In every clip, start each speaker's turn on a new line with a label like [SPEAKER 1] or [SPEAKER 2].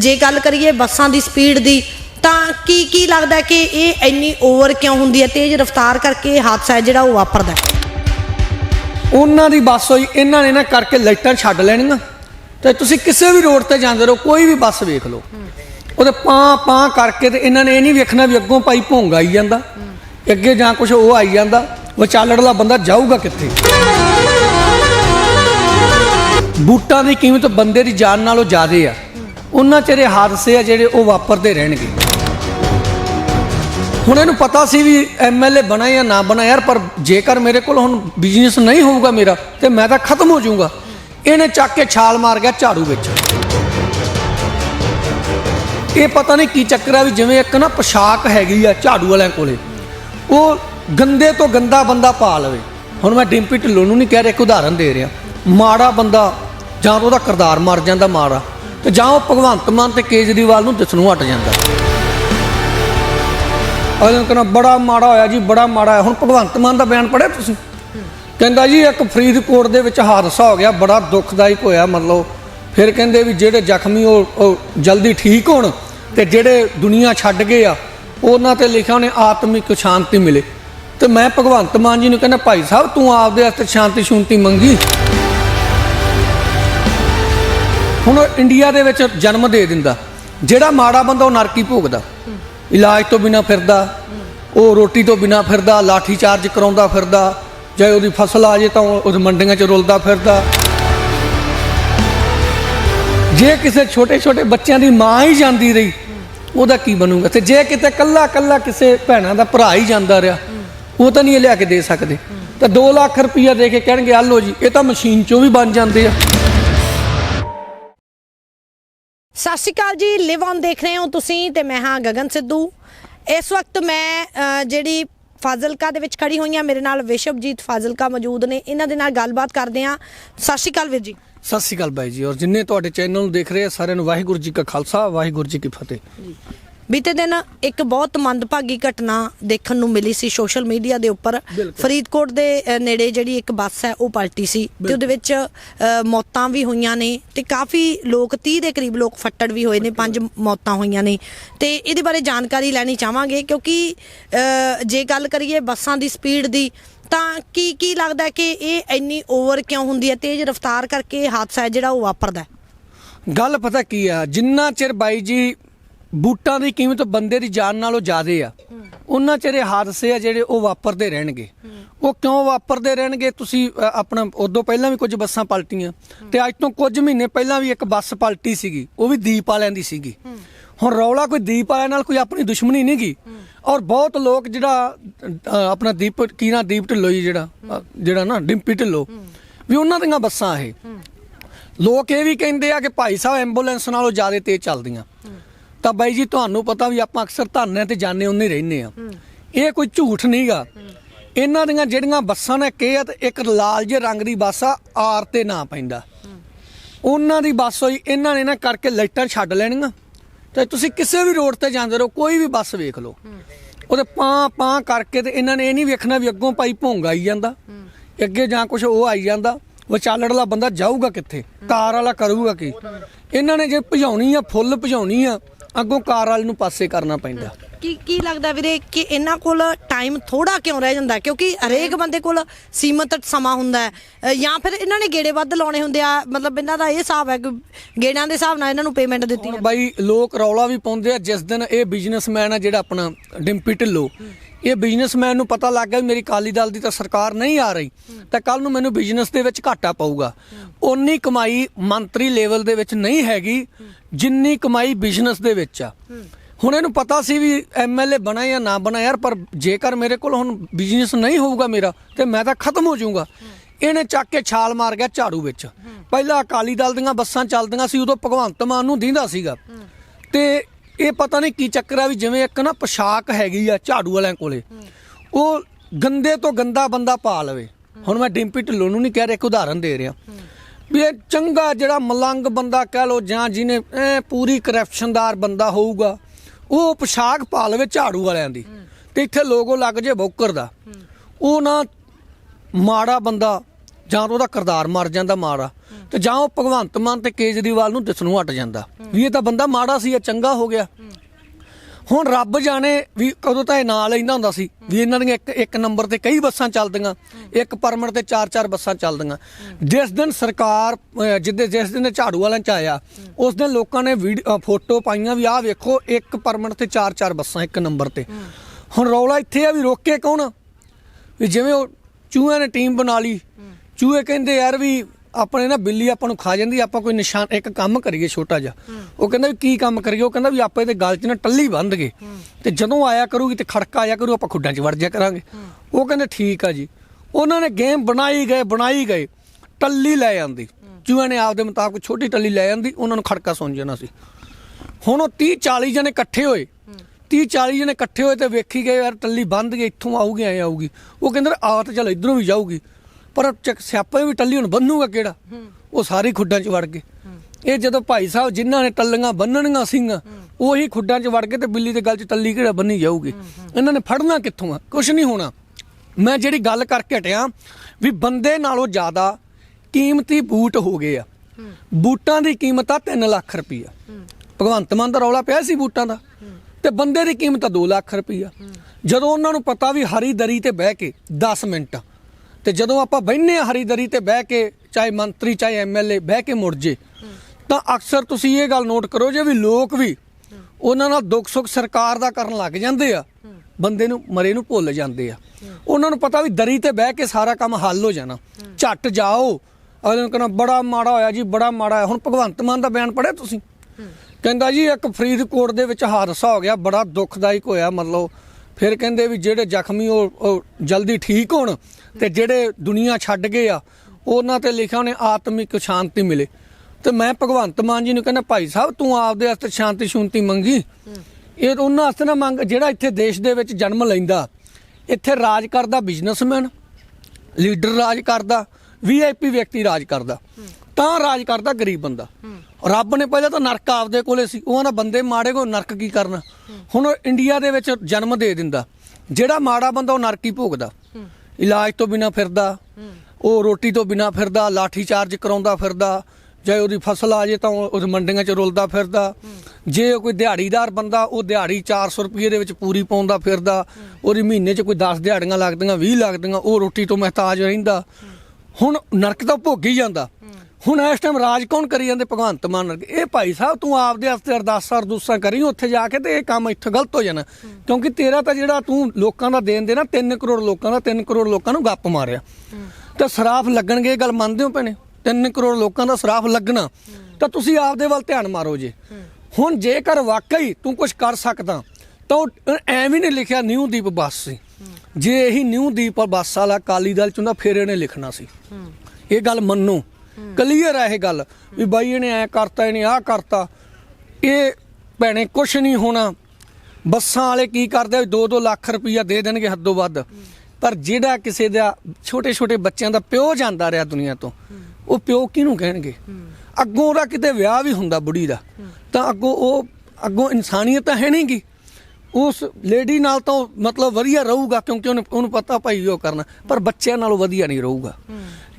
[SPEAKER 1] ਜੇ ਗੱਲ ਕਰੀਏ ਬੱਸਾਂ ਦੀ ਸਪੀਡ ਦੀ, ਤਾਂ ਕੀ ਕੀ ਲੱਗਦਾ ਕਿ ਇਹ ਇੰਨੀ ਓਵਰ ਕਿਉਂ ਹੁੰਦੀ ਹੈ? ਤੇਜ਼ ਰਫ਼ਤਾਰ ਕਰਕੇ ਇਹ ਹਾਦਸਾ ਹੈ ਜਿਹੜਾ ਉਹ ਵਾਪਰਦਾ ਹੈ।
[SPEAKER 2] ਉਹਨਾਂ ਦੀ ਬੱਸ ਹੋਈ, ਇਹਨਾਂ ਨੇ ਨਾ ਕਰਕੇ ਲਾਈਟਾਂ ਛੱਡ ਲੈਣੀਆਂ। ਤੇ ਤੁਸੀਂ ਕਿਸੇ ਵੀ ਰੋਡ ਤੇ ਜਾਂਦੇ ਰਹੋ, ਕੋਈ ਵੀ ਬੱਸ ਵੇਖ ਲਓ। ਉਹਦੇ ਪਾਂ ਪਾਂ ਕਰਕੇ ਤੇ ਇਹਨਾਂ ਨੇ ਇਹ ਨਹੀਂ ਵੇਖਣਾ ਵੀ ਅੱਗੋਂ ਭਾਈ ਭੋਂਗ ਆਈ ਜਾਂਦਾ, ਅੱਗੇ ਜਾਂ ਕੁਝ ਉਹ ਆਈ ਜਾਂਦਾ ਵਿਚਾਲੜ ਵਾਲਾ ਬੰਦਾ ਜਾਊਗਾ ਕਿੱਥੇ? ਬੂਟਾਂ ਦੀ ਕੀਮਤ ਬੰਦੇ ਦੀ ਜਾਨ ਨਾਲੋਂ ਜ਼ਿਆਦੇ ਆ। ਉਹਨਾਂ ਚਿਹਰੇ ਹਾਦਸੇ ਆ ਜਿਹੜੇ ਉਹ ਵਾਪਰਦੇ ਰਹਿਣਗੇ। ਹੁਣ ਇਹਨੂੰ ਪਤਾ ਸੀ ਵੀ ਐਮਐਲਏ ਬਣਾ ਜਾਂ ਨਾ ਬਣਾ ਯਾਰ ਪਰ ਜੇਕਰ ਮੇਰੇ ਕੋਲ ਹੁਣ ਬਿਜ਼ਨਸ ਨਹੀਂ ਹੋਊਗਾ ਮੇਰਾ, ਤੇ ਮੈਂ ਤਾਂ ਖਤਮ ਹੋ ਜਾਊਗਾ। ਇਹਨੇ ਚੱਕ ਕੇ ਛਾਲ ਮਾਰ ਗਿਆ ਝਾੜੂ ਵਿੱਚ। ਇਹ ਪਤਾ ਨਹੀਂ ਕੀ ਚੱਕਰ ਆ ਵੀ ਜਿਵੇਂ ਇੱਕ ਨਾ ਪੋਸ਼ਾਕ ਹੈਗੀ ਆ ਝਾੜੂ ਵਾਲਿਆਂ ਕੋਲੇ, ਉਹ ਗੰਦੇ ਤੋਂ ਗੰਦਾ ਬੰਦਾ ਪਾ ਲਵੇ। ਹੁਣ ਮੈਂ ਡਿੰਪੀ ਢਿੱਲੋਂ ਨੂੰ ਨਹੀਂ ਕਹਿ ਰਿਹਾ, ਇੱਕ ਉਦਾਹਰਨ ਦੇ ਰਿਹਾ। ਮਾੜਾ ਬੰਦਾ ਜਾਂ ਉਹਦਾ ਕਿਰਦਾਰ ਮਰ ਜਾਂਦਾ ਮਾੜਾ। ਤੇ ਜਾਂ ਉਹ ਭਗਵੰਤ ਮਾਨ ਤੇ ਕੇਜਰੀਵਾਲ ਨੂੰ ਦਿਸ ਨੂੰ ਹਟ ਜਾਂਦਾ। ਅਗਲੇ ਕਹਿੰਦਾ, ਬੜਾ ਮਾੜਾ ਹੋਇਆ ਜੀ, ਬੜਾ ਮਾੜਾ ਹੋਇਆ। ਹੁਣ ਭਗਵੰਤ ਮਾਨ ਦਾ ਬਿਆਨ ਪੜਿਆ ਤੁਸੀਂ? ਕਹਿੰਦਾ ਜੀ, ਇੱਕ ਫਰੀਦਕੋਟ ਦੇ ਵਿੱਚ ਹਾਦਸਾ ਹੋ ਗਿਆ, ਬੜਾ ਦੁਖਦਾਇਕ ਹੋਇਆ ਮਤਲਬ। ਫਿਰ ਕਹਿੰਦੇ ਵੀ ਜਿਹੜੇ ਜ਼ਖਮੀ ਉਹ ਜਲਦੀ ਠੀਕ ਹੋਣ ਤੇ ਜਿਹੜੇ ਦੁਨੀਆ ਛੱਡ ਗਏ ਆ, ਉਹਨਾਂ ਤੇ ਲਿਖਿਆ ਉਹਨੇ ਆਤਮਿਕ ਸ਼ਾਂਤੀ ਮਿਲੇ। ਤੇ ਮੈਂ ਭਗਵੰਤ ਮਾਨ ਜੀ ਨੂੰ ਕਹਿੰਦਾ, ਭਾਈ ਸਾਹਿਬ, ਤੂੰ ਆਪਦੇ ਵਾਸਤੇ ਸ਼ਾਂਤੀ ਸ਼ੂੰਤੀ ਮੰਗੀ? ਹੁਣ ਉਹ ਇੰਡੀਆ ਦੇ ਵਿੱਚ ਜਨਮ ਦੇ ਦਿੰਦਾ। ਜਿਹੜਾ ਮਾੜਾ ਬੰਦਾ ਉਹ ਨਰਕੀ ਭੋਗਦਾ। ਇਲਾਜ ਤੋਂ ਬਿਨਾ ਫਿਰਦਾ। ਉਹ ਰੋਟੀ ਤੋਂ ਬਿਨਾ ਫਿਰਦਾ, ਲਾਠੀ ਚਾਰਜ ਕਰਾਉਂਦਾ ਫਿਰਦਾ। ਜੇ ਉਹਦੀ ਫਸਲ ਆ ਜੇ ਤਾਂ ਉਹ ਮੰਡੀਆਂ 'ਚ ਰੁਲਦਾ ਫਿਰਦਾ। ਜੇ ਕਿਸੇ ਛੋਟੇ ਛੋਟੇ ਬੱਚਿਆਂ ਦੀ ਮਾਂ ਹੀ ਜਾਂਦੀ ਰਹੀ, ਉਹਦਾ ਕੀ ਬਣੂਗਾ? ਤੇ ਜੇ ਕਿਤੇ ਕੱਲਾ ਕੱਲਾ ਕਿਸੇ ਭੈਣਾਂ ਦਾ ਭਰਾ ਹੀ ਜਾਂਦਾ ਰਿਹਾ, ਉਹ ਤਾਂ ਨਹੀਂ ਇਹ ਲਿਆ ਕੇ ਦੇ ਸਕਦੇ। ਤਾਂ 2 ਲੱਖ ਰੁਪਈਆ ਦੇ ਕੇ ਕਹਿਣਗੇ ਆ ਲੋ ਜੀ, ਇਹ ਤਾਂ ਮਸ਼ੀਨ 'ਚੋਂ ਵੀ ਬਣ ਜਾਂਦੇ ਆ।
[SPEAKER 1] ਸਤਿ ਸ਼੍ਰੀ ਅਕਾਲ ਜੀ ਲਿਵ ਔਨ ਦੇਖ ਰਹੇ ਹੋ ਤੁਸੀਂ ਤੇ ਮੈਂ ਹਾਂ ਗਗਨ ਸਿੱਧੂ। ਇਸ ਵਕਤ ਮੈਂ ਜਿਹੜੀ ਫਾਜ਼ਿਲਕਾ ਦੇ ਵਿੱਚ ਖੜੀ ਹੋਈ ਹਾਂ ਮੇਰੇ ਨਾਲ ਵਿਸ਼ਵਜੀਤ ਫਾਜ਼ਿਲਕਾ ਮੌਜੂਦ ਨੇ। ਇਹਨਾਂ ਦੇ ਨਾਲ ਗੱਲਬਾਤ ਕਰਦੇ ਹਾਂ। ਸਤਿ ਸ਼੍ਰੀ ਅਕਾਲ ਵੀਰ ਜੀ।
[SPEAKER 2] ਸਤਿ ਸ਼੍ਰੀ ਅਕਾਲ ਬਾਈ ਜੀ ਔਰ ਜਿੰਨੇ ਤੁਹਾਡੇ ਚੈਨਲ ਨੂੰ ਦੇਖ ਰਹੇ ਆ ਸਾਰਿਆਂ ਨੂੰ ਵਾਹਿਗੁਰੂ ਜੀ ਕਾ ਖਾਲਸਾ ਵਾਹਿਗੁਰੂ ਜੀ ਕੀ ਫਤਿਹ।
[SPEAKER 1] ਬੀਤੇ ਦਿਨ ਇੱਕ ਬਹੁਤ ਮੰਦਭਾਗੀ ਘਟਨਾ ਦੇਖਣ ਨੂੰ ਮਿਲੀ ਸੀ ਸੋਸ਼ਲ ਮੀਡੀਆ ਦੇ ਉੱਪਰ। ਫਰੀਦਕੋਟ ਦੇ ਨੇੜੇ ਜਿਹੜੀ ਇੱਕ ਬੱਸ ਹੈ ਉਹ ਪਲਟੀ ਸੀ ਤੇ ਉਹਦੇ ਵਿੱਚ ਮੌਤਾਂ ਵੀ ਹੋਈਆਂ ਨੇ ਤੇ ਕਾਫੀ ਲੋਕ 30 ਦੇ ਕਰੀਬ ਲੋਕ ਫੱਟੜ ਵੀ ਹੋਏ ਨੇ ਪੰਜ ਮੌਤਾਂ ਹੋਈਆਂ ਨੇ ਤੇ ਇਹਦੇ ਬਾਰੇ ਜਾਣਕਾਰੀ ਲੈਣੀ ਚਾਹਾਂਗੇ ਕਿਉਂਕਿ ਜੇ ਗੱਲ ਕਰੀਏ ਬੱਸਾਂ ਦੀ ਸਪੀਡ ਦੀ ਤਾਂ ਕੀ ਕੀ ਲੱਗਦਾ ਕਿ ਇਹ ਇੰਨੀ ਓਵਰ ਕਿਉਂ ਹੁੰਦੀ ਹੈ? ਤੇਜ਼ ਰਫ਼ਤਾਰ ਕਰਕੇ ਹਾਦਸਾ ਜਿਹੜਾ ਉਹ ਵਾਪਰਦਾ
[SPEAKER 2] ਗੱਲ ਪਤਾ ਕੀ ਆ ਜਿੰਨਾ ਚਿਰ ਬਾਈ ਜੀ ਬੂਟਾਂ ਦੀ ਕੀਮਤ ਬੰਦੇ ਦੀ ਜਾਨ ਨਾਲੋਂ ਜ਼ਿਆਦੇ ਆ। ਉਹਨਾਂ ਚਿਰ ਹਾਦਸੇ ਆ ਜਿਹੜੇ ਉਹ ਵਾਪਰਦੇ ਰਹਿਣਗੇ। ਉਹ ਕਿਉਂ ਵਾਪਰਦੇ ਰਹਿਣਗੇ? ਤੁਸੀਂ ਆਪਣਾ ਉਦੋਂ ਪਹਿਲਾਂ ਵੀ ਕੁਝ ਬੱਸਾਂ ਪਲਟੀਆਂ ਤੇ ਅੱਜ ਤੋਂ ਕੁਝ ਮਹੀਨੇ ਪਹਿਲਾਂ ਵੀ ਇੱਕ ਬੱਸ ਪਲਟੀ ਸੀਗੀ। ਉਹ ਵੀ ਦੀਪ ਵਾਲਿਆਂ ਦੀ ਸੀਗੀ। ਹੁਣ ਰੌਲਾ ਕੋਈ ਦੀਪ ਵਾਲਿਆਂ ਨਾਲ ਕੋਈ ਆਪਣੀ ਦੁਸ਼ਮਣੀ ਨਹੀਂ ਗੀ ਔਰ ਬਹੁਤ ਲੋਕ ਜਿਹੜਾ ਆਪਣਾ ਦੀਪ ਕੀ ਨਾ ਦੀਪ ਢਿੱਲੋਂ ਜੀ ਜਿਹੜਾ ਜਿਹੜਾ ਨਾ, ਡਿੰਪੀ ਢਿੱਲੋਂ, ਵੀ ਉਹਨਾਂ ਦੀਆਂ ਬੱਸਾਂ ਇਹ। ਲੋਕ ਇਹ ਵੀ ਕਹਿੰਦੇ ਆ ਕਿ ਭਾਈ ਸਾਹਿਬ ਐਂਬੂਲੈਂਸ ਨਾਲੋਂ ਜ਼ਿਆਦਾ ਤੇਜ਼ ਚੱਲਦੀਆਂ। ਤਾਂ ਬਾਈ ਜੀ ਤੁਹਾਨੂੰ ਪਤਾ ਵੀ ਆਪਾਂ ਅਕਸਰ ਧਰਨਿਆਂ ਤੇ ਜਾਂਦੇ ਹੁੰਦੇ ਰਹਿੰਦੇ ਆ ਇਹ ਕੋਈ ਝੂਠ ਨਹੀਂਗਾ। ਇਹਨਾਂ ਦੀਆਂ ਜਿਹੜੀਆਂ ਬੱਸਾਂ ਨੇ ਕਿ ਆ ਤੇ ਇੱਕ ਲਾਲ ਜਿਹੇ ਰੰਗ ਦੀ ਬੱਸ ਆ ਆਰ ਤੇ ਨਾ ਪੈਂਦਾ। ਉਹਨਾਂ ਦੀ ਬੱਸ ਹੋਈ ਇਹਨਾਂ ਨੇ ਨਾ ਕਰਕੇ ਲਾਈਟਾਂ ਛੱਡ ਲੈਣੀਆਂ। ਤੇ ਤੁਸੀਂ ਕਿਸੇ ਵੀ ਰੋਡ ਤੇ ਜਾਂਦੇ ਰਹੋ ਕੋਈ ਵੀ ਬੱਸ ਵੇਖ ਲਓ। ਉਹਦੇ ਪਾਂ ਪਾਂ ਕਰਕੇ ਤੇ ਇਹਨਾਂ ਨੇ ਇਹ ਨਹੀਂ ਵੇਖਣਾ ਵੀ ਅੱਗੋਂ ਭਾਈ ਭੋਂਗਾ ਆਈ ਜਾਂਦਾ। ਅੱਗੇ ਜਾਂ ਕੁਝ ਉਹ ਆਈ ਜਾਂਦਾ। ਵਿਚਾਲੜ ਵਾਲਾ ਬੰਦਾ ਜਾਊਗਾ ਕਿੱਥੇ? ਕਾਰ ਵਾਲਾ ਕਰੂਗਾ ਕੀ? ਇਹਨਾਂ ਨੇ ਜੇ ਭਜਾਉਣੀ ਆ ਫੁੱਲ ਭਜਾਉਣੀ ਆ ਅੱਗੋਂ ਕਾਰ ਵਾਲੇ ਨੂੰ ਪਾਸੇ ਕਰਨਾ ਪੈਂਦਾ।
[SPEAKER 1] ਕੀ ਕੀ ਲੱਗਦਾ ਵੀਰੇ ਕਿ ਇਹਨਾਂ ਕੋਲ ਟਾਈਮ ਥੋੜਾ ਕਿਉਂ ਰਹਿ ਜਾਂਦਾ? ਕਿਉਂਕਿ ਹਰੇਕ ਬੰਦੇ ਕੋਲ ਸੀਮਤ ਸਮਾਂ ਹੁੰਦਾ ਹੈ। ਜਾਂ ਫਿਰ ਇਹਨਾਂ ਨੇ ਗੇੜੇ ਵੱਧ ਲਾਉਣੇ ਹੁੰਦੇ ਆ। ਮਤਲਬ ਇਹਨਾਂ ਦਾ ਇਹ ਹਿਸਾਬ ਹੈ ਕਿ ਗੇੜਿਆਂ ਦੇ ਹਿਸਾਬ ਨਾਲ ਇਹਨਾਂ ਨੂੰ ਪੇਮੈਂਟ ਦਿੱਤੀ ਜਾਂਦੀ।
[SPEAKER 2] ਬਾਈ ਲੋਕ ਰੌਲਾ ਵੀ ਪਾਉਂਦੇ ਆ। ਜਿਸ ਦਿਨ ਇਹ ਬਿਜ਼ਨਸਮੈਨ ਆ ਜਿਹੜਾ ਆਪਣਾ ਡਿੰਪੀ ਢਿੱਲੋਂ ਇਹ ਬਿਜ਼ਨਸਮੈਨ ਨੂੰ ਪਤਾ ਲੱਗ ਗਿਆ ਵੀ ਮੇਰੀ ਕਾਲੀ ਦਲ ਦੀ ਤਾਂ ਸਰਕਾਰ ਨਹੀਂ ਆ ਰਹੀ, ਤਾਂ ਕੱਲ ਨੂੰ ਮੈਨੂੰ ਬਿਜ਼ਨਸ ਦੇ ਵਿੱਚ ਘਾਟਾ ਪਊਗਾ। ਓਨੀ ਕਮਾਈ ਮੰਤਰੀ ਲੈਵਲ ਦੇ ਵਿੱਚ ਨਹੀਂ ਹੈਗੀ, ਜਿੰਨੀ ਕਮਾਈ ਬਿਜ਼ਨਸ ਦੇ ਵਿੱਚ ਆ। ਹੁਣ ਇਹਨੂੰ ਪਤਾ ਸੀ ਵੀ ਐਮਐਲਏ ਬਣਾ ਜਾਂ ਨਾ ਬਣਾ ਯਾਰ, ਪਰ ਜੇਕਰ ਮੇਰੇ ਕੋਲ ਹੁਣ ਬਿਜ਼ਨਸ ਨਹੀਂ ਹੋਊਗਾ ਮੇਰਾ, ਤੇ ਮੈਂ ਤਾਂ ਖਤਮ ਹੋ ਜਾਊਂਗਾ। ਇਹਨੇ ਚੱਕ ਕੇ ਛਾਲ ਮਾਰ ਗਿਆ ਝਾੜੂ ਵਿੱਚ। ਪਹਿਲਾਂ ਅਕਾਲੀ ਦਲ ਦੀਆਂ ਬੱਸਾਂ ਚੱਲਦੀਆਂ ਸੀ, ਉਦੋਂ ਭਗਵੰਤ ਮਾਨ ਨੂੰ ਦਿੰਦਾ ਸੀਗਾ। ਤੇ ਇਹ ਪਤਾ ਨਹੀਂ ਕੀ ਚੱਕਰ ਆ ਵੀ ਜਿਵੇਂ ਇੱਕ ਨਾ ਪੋਸ਼ਾਕ ਹੈਗੀ ਆ ਝਾੜੂ ਵਾਲਿਆਂ ਕੋਲੇ, ਉਹ ਗੰਦੇ ਤੋਂ ਗੰਦਾ ਬੰਦਾ ਪਾ ਲਵੇ। ਹੁਣ ਮੈਂ ਡਿੰਪੀ ਢਿੱਲੋਂ ਨੂੰ ਨਹੀਂ ਕਹਿ ਰਿਹਾ, ਇੱਕ ਉਦਾਹਰਨ ਦੇ ਰਿਹਾ। ਵੀ ਇਹ ਚੰਗਾ ਜਿਹੜਾ ਮਲੰਗ ਬੰਦਾ ਕਹਿ ਲੋ ਜਾਂ ਜਿਹਨੇ ਐ ਪੂਰੀ ਕਰਪਸ਼ਨਦਾਰ ਬੰਦਾ ਹੋਊਗਾ, ਉਹ ਪੋਸ਼ਾਕ ਪਾ ਲਵੇ ਝਾੜੂ ਵਾਲਿਆਂ ਦੀ। ਤੇ ਇੱਥੇ ਲੋਗੋ ਲੱਗ ਜੇ ਬੋਕਰ ਦਾ। ਉਹ ਨਾ ਮਾੜਾ ਬੰਦਾ ਜਾਂ ਤਾਂ ਉਹਦਾ ਕਿਰਦਾਰ ਮਰ ਜਾਂਦਾ ਮਾੜਾ। ਤੇ ਜਾਂ ਉਹ ਭਗਵੰਤ ਮਾਨ ਤੇ ਕੇਜਰੀਵਾਲ ਨੂੰ ਦਿਸਣੋਂ ਹਟ ਜਾਂਦਾ। ਵੀ ਇਹ ਤਾਂ ਬੰਦਾ ਮਾੜਾ ਸੀ ਇਹ ਚੰਗਾ ਹੋ ਗਿਆ। ਹੁਣ ਰੱਬ ਜਾਣੇ ਵੀ ਕਦੋਂ ਤਾਂ ਇਹ ਨਾਂ ਲੈਂਦਾ ਹੁੰਦਾ ਸੀ ਵੀ ਇਹਨਾਂ ਦੀਆਂ ਇੱਕ ਇੱਕ ਨੰਬਰ ਤੇ ਕਈ ਬੱਸਾਂ ਚੱਲਦੀਆਂ ਇੱਕ ਪਰਮਿਟ ਤੇ ਚਾਰ ਚਾਰ ਬੱਸਾਂ ਚੱਲਦੀਆਂ। ਜਿਸ ਦਿਨ ਸਰਕਾਰ ਅਹ, ਜਿੱਦੇ ਜਿਸ ਦਿਨ ਝਾੜੂ ਵਾਲਿਆਂ ਚ ਆਇਆ ਉਸ ਦਿਨ ਲੋਕਾਂ ਨੇ ਵੀਡੀਓ ਫੋਟੋ ਪਾਈਆਂ ਵੀ ਆਹ ਵੇਖੋ ਇੱਕ ਪਰਮਿਟ ਤੇ ਚਾਰ ਚਾਰ ਬੱਸਾਂ ਇੱਕ ਨੰਬਰ ਤੇ। ਹੁਣ ਰੌਲਾ ਇੱਥੇ ਆ ਵੀ ਰੋਕੇ ਕੌਣ? ਵੀ ਜਿਵੇਂ ਉਹ ਚੂਹਿਆਂ ਨੇ ਟੀਮ ਬਣਾ ਲਈ ਚੂਹੇ ਕਹਿੰਦੇ ਯਾਰ ਵੀ ਆਪਣੇ ਨਾ ਬਿੱਲੀ ਆਪਾਂ ਨੂੰ ਖਾ ਜਾਂਦੀ, ਆਪਾਂ ਕੋਈ ਨਿਸ਼ਾਨ, ਇੱਕ ਕੰਮ ਕਰੀਏ ਛੋਟਾ ਜਿਹਾ। ਉਹ ਕਹਿੰਦਾ ਵੀ ਕੀ ਕੰਮ ਕਰੀਏ? ਉਹ ਕਹਿੰਦਾ ਵੀ ਆਪਾਂ ਇਹਦੇ ਗਲ 'ਚ ਨਾ ਟੱਲੀ ਬੰਨ੍ਹ ਗਏ ਤੇ ਜਦੋਂ ਆਇਆ ਕਰੂਗੀ ਤੇ ਖੜਕਾ ਆਇਆ ਕਰੂ, ਆਪਾਂ ਖੁੱਡਾਂ 'ਚ ਵੜ ਜਾ ਕਰਾਂਗੇ। ਉਹ ਕਹਿੰਦੇ ਠੀਕ ਆ ਜੀ। ਉਹਨਾਂ ਨੇ ਗੇਮ ਬਣਾਈ ਗਏ ਬਣਾਈ ਗਏ। ਟੱਲੀ ਲੈ ਜਾਂਦੀ ਚੂਹਿਆਂ ਨੇ ਆਪਦੇ ਮੁਤਾਬਕ ਛੋਟੀ ਟੱਲੀ ਲੈ ਜਾਂਦੀ ਉਹਨਾਂ ਨੂੰ ਖੜਕਾ ਸੁਣ ਜਾਣਾ ਸੀ। ਹੁਣ ਉਹ 30 40 ਜਣੇ ਇਕੱਠੇ ਹੋਏ। 30 40 ਜਣੇ ਇਕੱਠੇ ਹੋਏ ਤੇ ਵੇਖੀ ਗਏ, ਯਾਰ ਟੱਲੀ ਬੰਦ ਗਈ ਇੱਥੋਂ ਆਊਗੀ, ਐ ਆਊਗੀ। ਉਹ ਕਹਿੰਦੇ ਆ ਤਾਂ ਚੱਲ ਇਧਰੋਂ ਵੀ ਜਾਊਗੀ। ਪਰ ਚੱਕ ਸਿਆਪਾ ਵੀ ਟੱਲੀ ਹੁਣ ਬੰਨੂਗਾ ਕਿਹੜਾ? ਉਹ ਸਾਰੇ ਖੁੱਡਾਂ 'ਚ ਵੜ ਗਏ। ਇਹ ਜਦੋਂ ਭਾਈ ਸਾਹਿਬ ਜਿਨ੍ਹਾਂ ਨੇ ਟੱਲੀਆਂ ਬੰਨਣੀਆਂ ਸੀਗੀਆਂ ਉਹੀ ਖੁੱਡਾਂ 'ਚ ਵੜ ਗਏ ਤੇ ਬਿੱਲੀ ਦੇ ਗਲ 'ਚ ਟੱਲੀ ਕਿਹੜਾ ਬੰਨੀ ਜਾਊਗੀ? ਇਹਨਾਂ ਨੇ ਫੜਨਾ ਕਿੱਥੋਂ ਆ? ਕੁਝ ਨਹੀਂ ਹੋਣਾ। ਮੈਂ ਜਿਹੜੀ ਗੱਲ ਕਰਕੇ ਹਟਿਆ ਵੀ ਬੰਦੇ ਨਾਲੋਂ ਜ਼ਿਆਦਾ ਕੀਮਤੀ ਬੂਟ ਹੋ ਗਏ ਆ। ਬੂਟਾਂ ਦੀ ਕੀਮਤ ਆ 3 ਲੱਖ ਰੁਪਈਆ। ਭਗਵੰਤ ਮਾਨ ਦਾ ਰੌਲਾ ਪਿਆ ਸੀ ਬੂਟਾਂ ਦਾ। ਤੇ ਬੰਦੇ ਦੀ ਕੀਮਤ ਆ 2 ਲੱਖ ਰੁਪਈਆ। ਜਦੋਂ ਉਹਨਾਂ ਨੂੰ ਪਤਾ ਵੀ ਹਰੀ ਦਰੀ ਤੇ ਬਹਿ ਕੇ 10 ਮਿੰਟ ਤੇ ਜਦੋਂ ਆਪਾਂ ਬਹਿੰਨੇ ਆ ਹਰੀ ਦਰੀ ਤੇ ਬਹਿ ਕੇ, ਚਾਹੇ ਮੰਤਰੀ, ਚਾਹੇ ਐਮਐਲਏ ਬਹਿ ਕੇ ਮੁੜ ਜੇ, ਤਾਂ ਅਕਸਰ ਤੁਸੀਂ ਇਹ ਗੱਲ ਨੋਟ ਕਰੋ ਜੇ ਵੀ ਲੋਕ ਵੀ ਉਹਨਾਂ ਨਾਲ ਦੁੱਖ ਸੁੱਖ ਸਰਕਾਰ ਦਾ ਕਰਨ ਲੱਗ ਜਾਂਦੇ ਆ, ਬੰਦੇ ਨੂੰ ਮਰੇ ਨੂੰ ਭੁੱਲ ਜਾਂਦੇ ਆ। ਉਹਨਾਂ ਨੂੰ ਪਤਾ ਵੀ ਦਰੀ ਤੇ ਬਹਿ ਕੇ ਸਾਰਾ ਕੰਮ ਹੱਲ ਹੋ ਜਾਣਾ। ਝੱਟ ਜਾਓ, ਅਗਲੇ ਨੂੰ ਕਹਿੰਦਾ, ਬੜਾ ਮਾੜਾ ਹੋਇਆ ਜੀ, ਬੜਾ ਮਾੜਾ ਹੋਇਆ। ਹੁਣ ਭਗਵੰਤ ਮਾਨ ਦਾ ਬਿਆਨ ਪੜਿਆ ਤੁਸੀਂ? ਕਹਿੰਦਾ ਜੀ, ਇੱਕ ਫਰੀਦਕੋਟ ਦੇ ਵਿੱਚ ਹਾਦਸਾ ਹੋ ਗਿਆ, ਬੜਾ ਦੁਖਦਾਇਕ ਹੋਇਆ, ਮਤਲਬ, ਫਿਰ ਕਹਿੰਦੇ ਵੀ ਜਿਹੜੇ ਜ਼ਖਮੀ ਉਹ ਜਲਦੀ ਠੀਕ ਹੋਣ ਤੇ ਜਿਹੜੇ ਦੁਨੀਆ ਛੱਡ ਗਏ ਆ, ਉਹਨਾਂ ਤੇ ਲਿਖਿਆ ਉਹਨੇ ਆਤਮਿਕ ਸ਼ਾਂਤੀ ਮਿਲੇ। ਤੇ ਮੈਂ ਭਗਵੰਤ ਮਾਨ ਜੀ ਨੂੰ ਕਹਿੰਦਾ, ਭਾਈ ਸਾਹਿਬ, ਤੂੰ ਆਪਦੇ ਵਾਸਤੇ ਸ਼ਾਂਤੀ ਸ਼ੁੰਤੀ ਮੰਗੀ। ਇਹ ਉਹਨਾਂ ਵਾਸਤੇ ਨਾ ਮੰਗ, ਜਿਹੜਾ ਇੱਥੇ ਦੇਸ਼ ਦੇ ਵਿੱਚ ਜਨਮ ਲੈਂਦਾ, ਇੱਥੇ ਰਾਜ ਕਰਦਾ ਬਿਜ਼ਨਸਮੈਨ ਲੀਡਰ ਰਾਜ ਕਰਦਾ ਵੀਆਈਪੀ ਵਿਅਕਤੀ ਰਾਜ ਕਰਦਾ। ਤਾਂ ਰਾਜ ਕਰਦਾ ਗਰੀਬ ਬੰਦਾ। ਰੱਬ ਨੇ ਪਹਿਲਾਂ ਤਾਂ ਨਰਕ ਆਪਦੇ ਕੋਲੇ ਸੀ, ਉਹ ਨਾ ਬੰਦੇ ਮਾੜੇ ਕੋ ਨਰਕ ਕੀ ਕਰਨਾ? ਹੁਣ ਇੰਡੀਆ ਦੇ ਵਿੱਚ ਜਨਮ ਦੇ ਦਿੰਦਾ। ਜਿਹੜਾ ਮਾੜਾ ਬੰਦਾ ਉਹ ਨਰਕ ਹੀ ਭੋਗਦਾ। ਇਲਾਜ ਤੋਂ ਬਿਨਾ ਫਿਰਦਾ, ਉਹ ਰੋਟੀ ਤੋਂ ਬਿਨਾ ਫਿਰਦਾ, ਲਾਠੀ ਚਾਰਜ ਕਰਾਉਂਦਾ ਫਿਰਦਾ, ਜੇ ਉਹਦੀ ਫਸਲ ਆ ਜੇ ਤਾਂ ਉਹ ਮੰਡੀਆਂ 'ਚ ਰੁਲਦਾ ਫਿਰਦਾ। ਜੇ ਕੋਈ ਦਿਹਾੜੀਦਾਰ ਬੰਦਾ, ਉਹ ਦਿਹਾੜੀ 400 ਰੁਪਏ ਦੇ ਵਿੱਚ ਪੂਰੀ ਪਾਉਂਦਾ ਫਿਰਦਾ। ਉਹਦੀ ਮਹੀਨੇ 'ਚ ਕੋਈ 10 ਦਿਹਾੜੀਆਂ ਲੱਗਦੀਆਂ 20 ਲੱਗਦੀਆਂ, ਉਹ ਰੋਟੀ ਤੋਂ ਮਹਤਾਜ ਰਹਿੰਦਾ। ਹੁਣ ਨਰਕ ਤਾਂ ਭੋਗ ਹੀ ਜਾਂਦਾ। ਹੁਣ ਇਸ ਟਾਈਮ ਰਾਜ ਕੌਣ ਕਰੀ ਜਾਂਦੇ? ਭਗਵੰਤ ਮਾਨ ਵਰਗੇ। ਇਹ ਭਾਈ ਸਾਹਿਬ ਤੂੰ ਆਪਦੇ ਵਾਸਤੇ ਅਰਦਾਸਾਂ ਅਰਦੂਸਾਂ ਕਰੀ ਉੱਥੇ ਜਾ ਕੇ ਤੇ ਇਹ ਕੰਮ ਇੱਥੇ ਗਲਤ ਹੋ ਜਾਣਾ। ਕਿਉਂਕਿ ਤੇਰਾ ਤਾਂ ਜਿਹੜਾ ਤੂੰ ਲੋਕਾਂ ਦਾ ਦੇਣ ਦੇ ਨਾ 3 ਕਰੋੜ ਲੋਕਾਂ ਦਾ 3 ਕਰੋੜ ਲੋਕਾਂ ਨੂੰ ਗੱਪ ਮਾਰਿਆ। ਤੇ ਸਰਾਫ ਲੱਗਣਗੇ ਇਹ ਗੱਲ ਮੰਨਦੇ ਹੋ ਭੈਣੇ? 3 ਕਰੋੜ ਲੋਕਾਂ ਦਾ ਸਰਾਫ ਲੱਗਣਾ। ਤਾਂ ਤੁਸੀਂ ਆਪਦੇ ਵੱਲ ਧਿਆਨ ਮਾਰੋ ਜੇ। ਹੁਣ ਜੇਕਰ ਵਾਕਈ ਤੂੰ ਕੁਝ ਕਰ ਸਕਦਾ ਤਾਂ ਐਵੇਂ ਨਹੀਂ ਲਿਖਿਆ ਨਿਊ ਦੀਪ ਬੱਸ ਸੀ। ਜੇ ਇਹੀ ਨਿਊ ਦੀਪ ਬੱਸ ਵਾਲਾ ਕਾਲੀ ਦਲ ਚ ਹੁੰਦਾ ਫਿਰ ਇਹਨੇ ਲਿਖਣਾ ਸੀ। ਇਹ ਗੱਲ ਮੰਨੋ। ਕਲੀਅਰ ਹੈ ਇਹ ਗੱਲ ਵੀ ਬਾਈ ਇਹਨੇ ਐ ਕਰਤਾ, ਇਹਨੇ ਆਹ ਕਰਤਾ। ਇਹ ਭੈਣੇ ਕੁਛ ਨਹੀਂ ਹੋਣਾ। ਬੱਸਾਂ ਵਾਲੇ ਕੀ ਕਰਦੇ ਆ 2-2 ਲੱਖ ਰੁਪਈਆ ਦੇ ਦੇਣਗੇ ਹੱਦੋਂ ਵੱਧ। ਪਰ ਜਿਹੜਾ ਕਿਸੇ ਦਾ ਛੋਟੇ ਛੋਟੇ ਬੱਚਿਆਂ ਦਾ ਪਿਓ ਜਾਂਦਾ ਰਿਹਾ ਦੁਨੀਆ ਤੋਂ, ਉਹ ਪਿਓ ਕਿਹਨੂੰ ਕਹਿਣਗੇ? ਅੱਗੋਂ ਉਹਦਾ ਕਿਤੇ ਵਿਆਹ ਵੀ ਹੁੰਦਾ ਬੁੜੀ ਦਾ, ਤਾਂ ਅੱਗੋਂ ਉਹ, ਅੱਗੋਂ ਇਨਸਾਨੀਅਤ ਤਾਂ ਹੈ ਨਹੀਂਗੀ ਉਸ ਲੇਡੀ ਨਾਲ ਤਾਂ ਮਤਲਬ ਵਧੀਆ ਰਹੂਗਾ ਕਿਉਂਕਿ ਉਹਨੂੰ ਉਹਨੂੰ ਪਤਾ ਭਾਈ ਉਹ ਕਰਨਾ ਪਰ ਬੱਚਿਆਂ ਨਾਲੋਂ ਵਧੀਆ ਨਹੀਂ ਰਹੂਗਾ।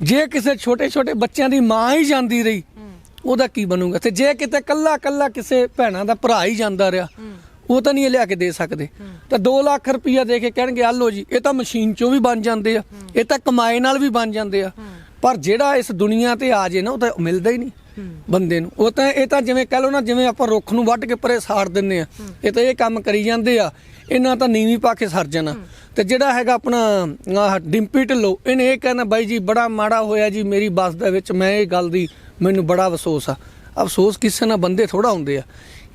[SPEAKER 2] ਜੇ ਕਿਸੇ ਛੋਟੇ ਛੋਟੇ ਬੱਚਿਆਂ ਦੀ ਮਾਂ ਹੀ ਜਾਂਦੀ ਰਹੀ ਉਹਦਾ ਕੀ ਬਣੂਗਾ? ਤੇ ਜੇ ਕਿਤੇ ਕੱਲਾ ਕੱਲਾ ਕਿਸੇ ਭੈਣਾਂ ਦਾ ਭਰਾ ਹੀ ਜਾਂਦਾ ਰਿਹਾ ਉਹ ਤਾਂ ਨਹੀਂ ਲਿਆ ਕੇ ਦੇ ਸਕਦੇ। ਤਾਂ 2 ਲੱਖ ਰੁਪਈਆ ਦੇ ਕੇ ਕਹਿਣਗੇ ਆ ਲਓ ਜੀ ਇਹ ਤਾਂ ਮਸ਼ੀਨ ਚੋਂ ਵੀ ਬਣ ਜਾਂਦੇ ਆ ਇਹ ਤਾਂ ਕਮਾਈ ਨਾਲ ਵੀ ਬਣ ਜਾਂਦੇ ਆ। ਪਰ ਜਿਹੜਾ ਇਸ ਦੁਨੀਆ ਤੇ ਆ ਜੇ ਨਾ ਉਹ ਤਾਂ ਮਿਲਦਾ ਹੀ ਨਹੀਂ। ਬੰਦੇ ਨੂੰ। ਉਹ ਤਾਂ ਇਹ ਤਾਂ ਜਿਵੇਂ ਕਹ ਲਓ ਨਾ, ਜਿਵੇਂ ਆਪਾਂ ਰੁੱਖ ਨੂੰ ਵੱਢ ਕੇ ਪਰੇ ਸਾੜ ਦਿੰਨੇ ਆ, ਇਹ ਤਾਂ ਇਹ ਕੰਮ ਕਰੀ ਜਾਂਦੇ ਆ। ਇਹਨਾਂ ਤਾਂ ਨੀਵੀਂ ਪਾ ਕੇ ਸਰ ਜਾਣਾ। ਤੇ ਜਿਹੜਾ ਹੈਗਾ ਆਪਣਾ, ਆਹ ਡਿੰਪੀ ਢਿੱਲੋਂ, ਇਹਨੇ ਇਹ ਕਹਿਣਾ, ਬਾਈ ਜੀ, ਬੜਾ ਮਾੜਾ ਹੋਇਆ ਜੀ ਮੇਰੀ ਬੱਸ ਦੇ ਵਿੱਚ। ਮੈਂ ਇਹ ਗੱਲ ਦੀ ਮੈਨੂੰ ਬੜਾ ਅਫਸੋਸ ਆ। ਅਫਸੋਸ ਕਿਸੇ ਨਾਲ ਬੰਦੇ ਥੋੜਾ ਹੁੰਦੇ ਆ।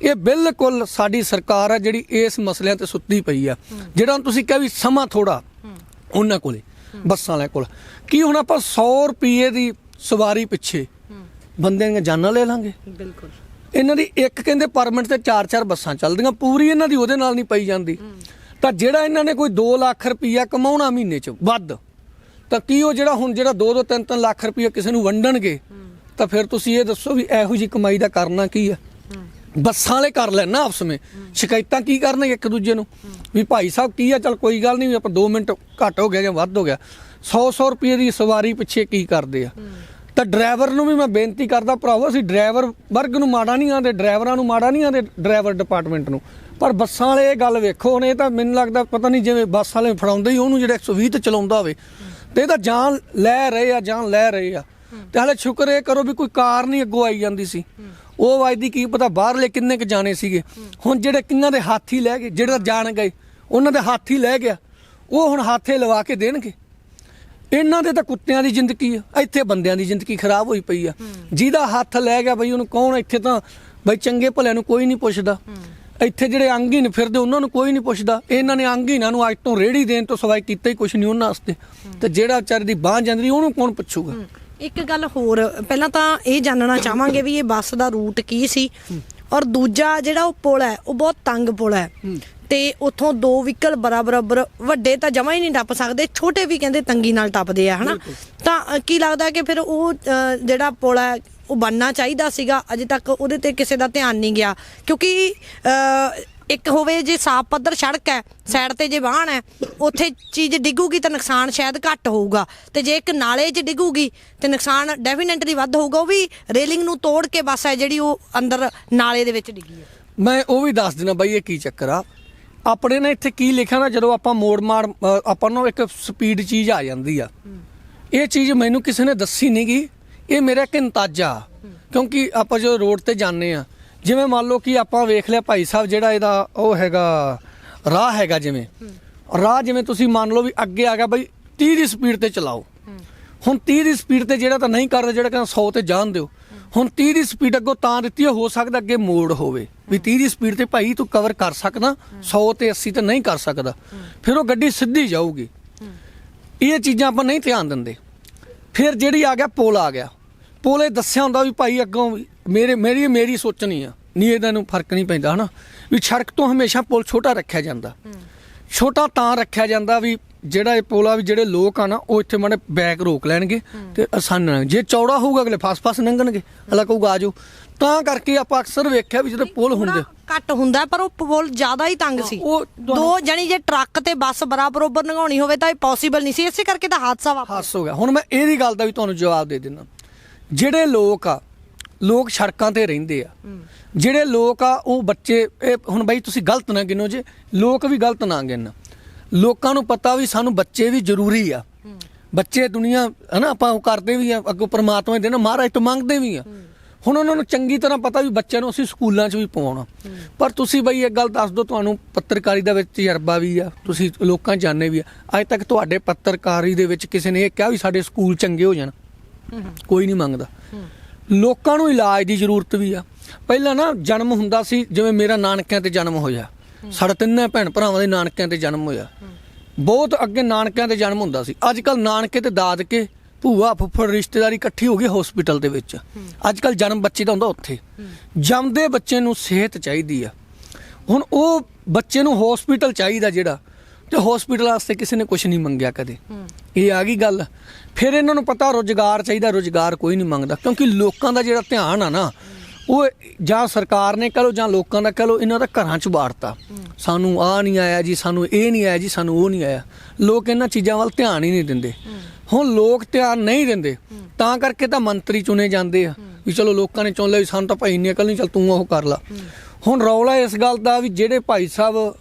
[SPEAKER 2] ਇਹ ਬਿਲਕੁਲ ਸਾਡੀ ਸਰਕਾਰ ਆ ਜਿਹੜੀ ਇਸ ਮਸਲਿਆਂ ਤੇ ਸੁੱਤੀ ਪਈ ਆ। ਜਿਹੜਾ ਤੁਸੀਂ ਕਿਹਾ ਵੀ ਸਮਾਂ ਥੋੜਾ ਉਹਨਾਂ ਕੋਲੇ, ਬੱਸਾਂ ਵਾਲਿਆਂ ਕੋਲ। ਕੀ ਹੁਣ ਆਪਾਂ 100 ਰੁਪਏ ਦੀ ਸਵਾਰੀ ਪਿੱਛੇ ਬੰਦਿਆਂ ਦੀਆਂ ਜਾਨਾਂ ਲੈ ਲਾਂਗੇ।
[SPEAKER 1] ਬਿਲਕੁਲ।
[SPEAKER 2] ਇਹਨਾਂ ਦੀ ਇੱਕ ਕਹਿੰਦੇ ਪਰਮਿਟ ਤੇ 4-4 ਬੱਸਾਂ ਚੱਲਦੀਆਂ ਪੂਰੀ ਇਹਨਾਂ ਦੀ ਉਹਦੇ ਨਾਲ ਨਹੀਂ ਪਈ ਜਾਂਦੀ। ਤਾਂ ਜਿਹੜਾ ਇਹਨਾਂ ਨੇ ਕੋਈ 2 ਲੱਖ ਰੁਪਈਆ ਕਮਾਉਣਾ ਮਹੀਨੇ 'ਚ ਵੱਧ ਤਾਂ ਕੀ ਉਹ ਜਿਹੜਾ ਹੁਣ ਜਿਹੜਾ 2-2 3-3 ਲੱਖ ਰੁਪਈਆ ਕਿਸੇ ਨੂੰ ਵੰਡਣਗੇ ਤਾਂ ਫਿਰ ਤੁਸੀਂ ਇਹ ਦੱਸੋ ਵੀ ਇਹੋ ਜੀ ਕਮਾਈ ਦਾ ਕਰਨਾ ਕੀ ਆ? ਬੱਸਾਂ ਵਾਲੇ ਕਰ ਲੈਣ ਨਾ ਆਪਸ ਵਿੱਚ। ਸ਼ਿਕਾਇਤਾਂ ਕੀ ਕਰਨਗੇ ਇੱਕ ਦੂਜੇ ਨੂੰ? ਵੀ ਭਾਈ ਸਾਹਿਬ ਕੀ ਆ? ਚਲ ਕੋਈ ਗੱਲ ਨਹੀਂ ਆਪਾਂ 2 ਮਿੰਟ ਘੱਟ ਹੋ ਗਿਆ ਜਾਂ ਵੱਧ ਹੋ ਗਿਆ। 100-100 ਰੁਪਏ ਦੀ ਸਵਾਰੀ ਪਿੱਛੇ ਕੀ ਕਰਦੇ ਆ? ਤਾਂ ਡਰਾਈਵਰ ਨੂੰ ਵੀ ਮੈਂ ਬੇਨਤੀ ਕਰਦਾ ਭਰਾਵੋ, ਅਸੀਂ ਡਰਾਈਵਰ ਵਰਗ ਨੂੰ ਮਾੜਾ ਨਹੀਂ ਆਂਦੇ, ਡਰਾਈਵਰਾਂ ਨੂੰ ਮਾੜਾ ਨਹੀਂ ਆਂਦੇ ਡਰਾਈਵਰ ਡਿਪਾਰਟਮੈਂਟ ਨੂੰ। ਪਰ ਬੱਸਾਂ ਵਾਲੇ ਇਹ ਗੱਲ ਵੇਖੋ, ਹੁਣ ਇਹ ਤਾਂ ਮੈਨੂੰ ਲੱਗਦਾ ਪਤਾ ਨਹੀਂ ਜਿਵੇਂ ਬੱਸ ਵਾਲੇ ਫੜਾਉਂਦੇ ਹੀ ਉਹਨੂੰ ਜਿਹੜਾ 120 ਤੇ ਚਲਾਉਂਦਾ ਹੋਵੇ। ਤੇ ਇਹ ਤਾਂ ਜਾਨ ਲੈ ਰਹੇ ਆ, ਜਾਨ ਲੈ ਰਹੇ ਆ। ਤੇ ਹਾਲੇ ਸ਼ੁਕਰ ਇਹ ਕਰੋ ਵੀ ਕੋਈ ਕਾਰ ਨਹੀਂ ਅੱਗੋਂ ਆਈ ਜਾਂਦੀ ਸੀ। ਉਹ ਵੱਜਦੀ ਕੀ ਪਤਾ ਬਾਹਰਲੇ ਕਿੰਨੇ ਕ ਜਾਣੇ ਸੀਗੇ। ਹੁਣ ਜਿਹੜੇ ਕਿੰਨਾਂ ਦੇ ਹਾਥੀ ਲੈ ਗਏ, ਜਿਹੜੇ ਜਾਣ ਗਏ, ਉਹਨਾਂ ਦੇ ਹਾਥੀ ਲੈ ਗਿਆ। ਉਹ ਹੁਣ ਹਾਥੇ ਲਵਾ ਕੇ ਦੇਣਗੇ। ਇਹਨਾਂ ਦੇ ਤਾਂ ਕੁੱਤਿਆਂ ਦੀ ਜ਼ਿੰਦਗੀ ਆ ਇੱਥੇ ਬੰਦਿਆਂ ਦੀ ਜ਼ਿੰਦਗੀ ਖਰਾਬ ਹੋਈ ਪਈ ਆ। ਜਿਹਦਾ ਹੱਥ ਲੈ ਗਿਆ ਬਈ ਉਹਨੂੰ ਕੌਣ ਇੱਥੇ ਤਾਂ ਬਈ ਚੰਗੇ ਭਲਿਆਂ ਨੂੰ ਕੋਈ ਨਹੀਂ ਪੁੱਛਦਾ। ਇੱਥੇ ਜਿਹੜੇ ਅੰਗਹੀਨ ਫਿਰਦੇ ਉਹਨਾਂ ਨੂੰ ਕੋਈ ਨਹੀਂ ਪੁੱਛਦਾ। ਇਹਨਾਂ ਨੇ ਅੰਗਹੀਨਾਂ ਨੂੰ ਅੱਜ ਤੋਂ ਰੇੜੀ ਦੇਣ ਤੋਂ ਸਵਾਈ ਕੀਤਾ ਹੀ ਕੁਝ ਨਹੀਂ ਉਹਨਾਂ ਵਾਸਤੇ। ਤੇ ਜਿਹੜਾ ਵਿਚਾਰੇ ਦੀ ਬਾਂਹ ਜਾਂਦੀ ਉਹਨੂੰ ਕੌਣ ਪੁੱਛੂਗਾ?
[SPEAKER 1] ਇੱਕ ਗੱਲ ਹੋਰ ਪਹਿਲਾਂ ਤਾਂ ਇਹ ਜਾਣਨਾ ਚਾਹਾਂਗੇ ਵੀ ਇਹ ਬੱਸ ਦਾ ਰੂਟ ਕੀ ਸੀ? ਔਰ ਦੂਜਾ ਜਿਹੜਾ ਉਹ ਪੁਲ ਹੈ ਉਹ ਬਹੁਤ ਤੰਗ ਪੁਲ ਹੈ। ਤੇ ਉੱਥੋਂ ਦੋ ਵਹੀਕਲ ਬਰਾਬਰ ਵੱਡੇ ਤਾਂ ਜਮਾ ਹੀ ਨਹੀਂ ਟੱਪ ਸਕਦੇ ਛੋਟੇ ਵੀ ਕਹਿੰਦੇ ਤੰਗੀ ਨਾਲ ਟੱਪਦੇ ਆ ਹਨਾ? ਤਾਂ ਕੀ ਲੱਗਦਾ ਕਿ ਫਿਰ ਉਹ ਜਿਹੜਾ ਪੁਲ ਹੈ ਉਹ ਬਣਨਾ ਚਾਹੀਦਾ ਸੀਗਾ ਅਜੇ ਤੱਕ ਉਹਦੇ ਤੇ ਕਿਸੇ ਦਾ ਧਿਆਨ ਨਹੀਂ ਗਿਆ। ਕਿਉਂਕਿ ਇੱਕ ਹੋਵੇ ਜੇ ਸਾਫ਼ ਪੱਧਰ ਸੜਕ ਹੈ, ਸਾਈਡ ਤੇ ਜੇ ਵਾਹਣ ਹੈ, ਉੱਥੇ ਚੀਜ਼ ਡਿੱਗੂਗੀ ਤਾਂ ਨੁਕਸਾਨ ਸ਼ਾਇਦ ਘੱਟ ਹੋਊਗਾ। ਤੇ ਜੇ ਇੱਕ ਨਾਲੇ 'ਚ ਡਿੱਗੂਗੀ ਤੇ ਨੁਕਸਾਨ ਡੈਫੀਨਿਟਲੀ ਵੱਧ ਹੋਊਗਾ, ਉਹ ਵੀ ਰੇਲਿੰਗ ਨੂੰ ਤੋੜ ਕੇ ਬੱਸ ਹੈ ਜਿਹੜੀ ਉਹ ਅੰਦਰ ਨਾਲੇ ਦੇ ਵਿੱਚ ਡਿੱਗੀ ਹੈ।
[SPEAKER 2] ਮੈਂ ਉਹ ਵੀ ਦੱਸ ਦੇਣਾ ਬਾਈ, ਇਹ ਕੀ ਚੱਕਰ ਆ? ਆਪਣੇ ਨੇ ਇੱਥੇ ਕੀ ਲਿਖਿਆ ਨਾ, ਜਦੋਂ ਆਪਾਂ ਮੋੜ ਮਾਰ ਆਪਾਂ ਨੂੰ ਇੱਕ ਸਪੀਡ ਚੀਜ਼ ਆ ਜਾਂਦੀ ਆ। ਇਹ ਚੀਜ਼ ਮੈਨੂੰ ਕਿਸੇ ਨੇ ਦੱਸੀ ਨਹੀਂ ਗੀ ਇਹ ਮੇਰਾ ਇੱਕ ਅੰਤਾਜ਼ਾ ਕਿਉਂਕਿ ਆਪਾਂ ਜਦੋਂ ਰੋਡ ਤੇ ਜਾਂਦੇ ਆ ਜਿਵੇਂ ਮੰਨ ਲਓ ਕਿ ਆਪਾਂ ਵੇਖ ਲਿਆ ਭਾਈ ਸਾਹਿਬ ਜਿਹੜਾ ਇਹਦਾ ਉਹ ਹੈਗਾ ਰਾਹ ਹੈਗਾ ਜਿਵੇਂ। ਰਾਹ ਜਿਵੇਂ ਤੁਸੀਂ ਮੰਨ ਲਓ ਵੀ ਅੱਗੇ ਆ ਗਿਆ ਬਈ 30 ਦੀ ਸਪੀਡ ਤੇ ਚਲਾਓ। ਹੁਣ 30 ਦੀ ਸਪੀਡ ਤੇ ਜਿਹੜਾ ਤਾਂ ਨਹੀਂ ਕਰਦਾ ਜਿਹੜਾ ਕਹਿੰਦਾ 100 ਤੇ ਜਾਣ ਦਿਓ। ਹੁਣ 30 ਦੀ ਸਪੀਡ ਅੱਗੋਂ ਤਾਂ ਦਿੱਤੀ ਹੈ, ਹੋ ਸਕਦਾ ਅੱਗੇ ਮੋੜ ਹੋਵੇ। ਵੀ 30 ਦੀ ਸਪੀਡ ਤੇ ਭਾਈ ਤੂੰ ਕਵਰ ਕਰ ਸਕਦਾ 100 ਤੇ 80 ਤੇ ਨਹੀਂ ਕਰ ਸਕਦਾ। ਫਿਰ ਉਹ ਗੱਡੀ ਸਿੱਧੀ ਜਾਊਗੀ। ਇਹ ਚੀਜ਼ਾਂ ਆਪਾਂ ਨਹੀਂ ਧਿਆਨ ਦਿੰਦੇ। ਫਿਰ ਜਿਹੜੀ ਆ ਗਿਆ ਪੁਲ ਆ ਗਿਆ। ਪੁਲ ਦੱਸਿਆ ਹੁੰਦਾ ਵੀ ਭਾਈ ਅੱਗੋਂ ਵੀ ਮੇਰੇ ਮੇਰੀ ਮੇਰੀ ਸੋਚਣੀ ਆ। ਨਹੀਂ ਇਹਦਾ ਨੂੰ ਫ਼ਰਕ ਨਹੀਂ ਪੈਂਦਾ ਹਨਾ? ਵੀ ਸੜਕ ਤੋਂ ਹਮੇਸ਼ਾ ਪੁਲ ਛੋਟਾ ਰੱਖਿਆ ਜਾਂਦਾ। ਛੋਟਾ ਤਾਂ ਰੱਖਿਆ ਜਾਂਦਾ ਵੀ ਜਿਹੜਾ ਇਹ ਪੁਲ ਵੀ ਜਿਹੜੇ ਲੋਕ ਆ ਨਾ ਉਹ ਇੱਥੇ ਮਾੜੇ ਬੈਕ ਰੋਕ ਲੈਣਗੇ ਤੇ ਆਸਾਨ ਨਾਲ। ਜੇ ਚੌੜਾ ਹੋਊਗਾ ਅਗਲੇ ਫਸ-ਫਸ ਲੰਘਣਗੇ ਅਲਾ ਕਹੂਗਾ ਆਜੋ ਤਾਂ ਕਰਕੇ ਆਪਾਂ ਅਕਸਰ ਵੇਖਿਆ ਵੀ ਜਦੋਂ ਪੁਲ ਹੁੰਦੇ।
[SPEAKER 1] ਘੱਟ ਹੁੰਦਾ ਪਰ ਉਹ ਪੁਲ ਜ਼ਿਆਦਾ ਹੀ ਤੰਗ ਸੀ। ਦੋ ਜਣੀ ਜੇ ਟਰੱਕ ਤੇ ਬੱਸ ਬਰਾਬਰ ਲੰਘਾਉਣੀ ਹੋਵੇ ਤਾਂ ਇਹ ਪੋਸੀਬਲ ਨਹੀਂ ਸੀ। ਇਸੇ ਕਰਕੇ ਤਾਂ ਹਾਦਸਾ ਵਾਪਰਿਆ।
[SPEAKER 2] ਹਾਸ ਹੋ ਗਿਆ। ਹੁਣ ਮੈਂ ਇਹਦੀ ਗੱਲ ਦਾ ਵੀ ਤੁਹਾਨੂੰ ਜਵਾਬ ਦੇ ਦਿੰਦਾ। ਜਿਹੜੇ ਲੋਕ ਆ ਲੋਕ ਸੜਕਾਂ ਤੇ ਰਹਿੰਦੇ ਆ। ਜਿਹੜੇ ਲੋਕ ਆ ਉਹ ਬੱਚੇ ਇਹ ਹੁਣ ਬਾਈ ਤੁਸੀਂ ਗਲਤ ਨਾ ਗਿਣੋ ਜੇ ਲੋਕ ਵੀ ਗਲਤ ਨਾ ਗਿਣ ਲੋਕਾਂ ਨੂੰ ਪਤਾ ਵੀ ਸਾਨੂੰ ਬੱਚੇ ਵੀ ਜ਼ਰੂਰੀ ਆ। ਬੱਚੇ ਦੁਨੀਆ ਹਨਾ ਆਪਾਂ ਉਹ ਕਰਦੇ ਵੀ ਆ ਅੱਗੋਂ ਪ੍ਰਮਾਤਮਾ ਦੇ ਨਾ ਮਹਾਰਾਜ ਤੋਂ ਮੰਗਦੇ ਵੀ ਆ। ਹੁਣ ਉਹਨਾਂ ਨੂੰ ਚੰਗੀ ਤਰ੍ਹਾਂ ਪਤਾ ਵੀ ਬੱਚਿਆਂ ਨੂੰ ਅਸੀਂ ਸਕੂਲਾਂ 'ਚ ਵੀ ਪਾਉਣਾ। ਪਰ ਤੁਸੀਂ ਬਈ ਇੱਕ ਗੱਲ ਦੱਸ ਦਿਓ ਤੁਹਾਨੂੰ ਪੱਤਰਕਾਰੀ ਦਾ ਵਿੱਚ ਤਜਰਬਾ ਵੀ ਆ ਤੁਸੀਂ ਲੋਕਾਂ ਜਾਣਦੇ ਵੀ ਆ। ਅੱਜ ਤੱਕ ਤੁਹਾਡੇ ਪੱਤਰਕਾਰੀ ਦੇ ਵਿੱਚ ਕਿਸੇ ਨੇ ਇਹ ਕਿਹਾ ਵੀ ਸਾਡੇ ਸਕੂਲ ਚੰਗੇ ਹੋ ਜਾਣ। ਕੋਈ ਨਹੀਂ ਮੰਗਦਾ। ਲੋਕਾਂ ਨੂੰ ਇਲਾਜ ਦੀ ਜ਼ਰੂਰਤ ਵੀ ਆ। ਪਹਿਲਾਂ ਨਾ ਜਨਮ ਹੁੰਦਾ ਸੀ, ਜਿਵੇਂ ਮੇਰਾ ਨਾਨਕਿਆਂ ਤੇ ਜਨਮ ਹੋਇਆ। ਸਾਡੇ ਤਿੰਨੇ ਭੈਣ ਭਰਾਵਾਂ ਦੇ ਨਾਨਕਿਆਂ ਤੇ ਜਨਮ ਹੋਇਆ। ਬਹੁਤ ਅੱਗੇ ਨਾਨਕਿਆਂ ਤੇ ਜਨਮ ਹੁੰਦਾ ਸੀ। ਅੱਜ ਕੱਲ ਨਾਨਕੇ ਤੇ ਦਾਦਕੇ, ਭੂਆ, ਫੁੱਫੜ, ਰਿਸ਼ਤੇਦਾਰੀ ਇਕੱਠੀ ਹੋ ਗਈ ਹਸਪੀਟਲ ਦੇ ਵਿੱਚ। ਅੱਜ ਕੱਲ ਜਨਮ ਬੱਚੇ ਦਾ ਹੁੰਦਾ ਉੱਥੇ। ਜੰਮਦੇ ਬੱਚੇ ਨੂੰ ਸਿਹਤ ਚਾਹੀਦੀ ਆ। ਹੁਣ ਉਹ ਬੱਚੇ ਨੂੰ ਹਸਪੀਟਲ ਚਾਹੀਦਾ ਜਿਹੜਾ ਤੇ ਹਸਪੀਟਲ ਵਾਸਤੇ ਕਿਸੇ ਨੇ ਕੁਝ ਨਹੀਂ ਮੰਗਿਆ ਕਦੇ। ਇਹ ਆ ਗਈ ਗੱਲ। ਫਿਰ ਇਹਨਾਂ ਨੂੰ ਪਤਾ ਰੋਜ਼ਗਾਰ ਚਾਹੀਦਾ, ਰੋਜ਼ਗਾਰ ਕੋਈ ਨਹੀਂ ਮੰਗਦਾ। ਕਿਉਂਕਿ ਲੋਕਾਂ ਦਾ ਜਿਹੜਾ ਧਿਆਨ ਆ ਨਾ, ਉਹ ਜਾਂ ਸਰਕਾਰ ਨੇ ਕਹ ਲੋ ਜਾਂ ਲੋਕਾਂ ਦਾ ਕਹ ਲੋ ਇਹਨਾਂ ਦਾ ਘਰਾਂ 'ਚ ਬਾੜਤਾ ਸਾਨੂੰ ਆ ਨਹੀਂ ਆਇਆ ਜੀ, ਸਾਨੂੰ ਇਹ ਨਹੀਂ ਆਇਆ ਜੀ, ਸਾਨੂੰ ਉਹ ਨਹੀਂ ਆਇਆ। ਲੋਕ ਇਹਨਾਂ ਚੀਜ਼ਾਂ ਵੱਲ ਧਿਆਨ ਹੀ ਨਹੀਂ ਦਿੰਦੇ। ਹੁਣ ਲੋਕ ਧਿਆਨ ਨਹੀਂ ਦਿੰਦੇ। ਤਾਂ ਕਰਕੇ ਤਾਂ ਮੰਤਰੀ ਚੁਣੇ ਜਾਂਦੇ ਆ। ਵੀ ਚਲੋ ਲੋਕਾਂ ਨੇ ਚੁਣ ਲਿਆ ਵੀ ਸਾਨੂੰ ਤਾਂ ਭਾਈ ਨਹੀਂ ਅਕਲ ਨਹੀਂ ਚਲ ਤੂੰ ਉਹ ਕਰ ਲਾ। ਹੁਣ ਰੌਲਾ ਇਸ ਗੱਲ ਦਾ ਵੀ ਜਿਹੜੇ ਭਾਈ ਸਾਹਿਬ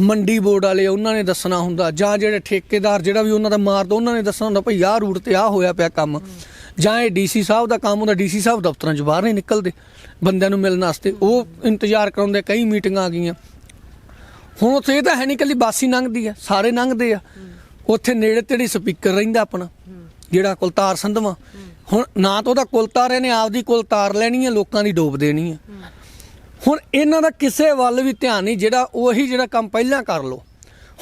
[SPEAKER 2] ਮੰਡੀ ਬੋਰਡ ਵਾਲੇ ਉਹਨਾਂ ਨੇ ਦੱਸਣਾ ਹੁੰਦਾ, ਜਾਂ ਜਿਹੜੇ ਠੇਕੇਦਾਰ ਜਿਹੜਾ ਵੀ ਉਹਨਾਂ ਦਾ ਮਾਰਦਾ ਉਹਨਾਂ ਨੇ ਦੱਸਣਾ ਹੁੰਦਾ, ਭਈ ਆਹ ਰੂਟ ਤੇ ਆਹ ਹੋਇਆ ਪਿਆ ਕੰਮ। ਜਾਂ ਇਹ ਡੀਸੀ ਸਾਹਿਬ ਦਾ ਕੰਮ ਹੁੰਦਾ ਡੀਸੀ ਸਾਹਿਬ ਦਫ਼ਤਰਾਂ 'ਚ ਬਾਹਰ ਨਹੀਂ ਨਿਕਲਦੇ, ਬੰਦਿਆਂ ਨੂੰ ਮਿਲਣ ਵਾਸਤੇ। ਉਹ ਇੰਤਜ਼ਾਰ ਕਰਾਉਂਦੇ ਕਈ ਮੀਟਿੰਗਾਂ ਆ ਗਈਆਂ। ਹੁਣ ਉੱਥੇ ਇਹ ਤਾਂ ਹੈ ਨਹੀਂ ਕੱਲੀ ਬਾਸੀ ਲੰਘਦੀ ਆ, ਸਾਰੇ ਲੰਘਦੇ ਆ। ਉੱਥੇ ਨੇੜੇ ਤੇੜੀ ਸਪੀਕਰ ਰਹਿੰਦਾ ਆਪਣਾ, ਜਿਹੜਾ ਕੁਲਤਾਰ ਸੰਧਵਾ। ਹੁਣ ਨਾ ਤਾਂ ਉਹਦਾ ਕੁਲਤਾਰ ਇਹਨੇ ਆਪਦੀ ਕੁਲਤਾਰ ਲੈਣੀ ਹੈ ਲੋਕਾਂ ਦੀ ਡੋਬ ਦੇਣੀ ਹੈ ਹੁਣ ਇਹਨਾਂ ਦਾ ਕਿਸੇ ਵੱਲ ਵੀ ਧਿਆਨ ਨਹੀਂ, ਜਿਹੜਾ ਉਹੀ ਜਿਹੜਾ ਕੰਮ ਪਹਿਲਾਂ ਕਰ ਲੋ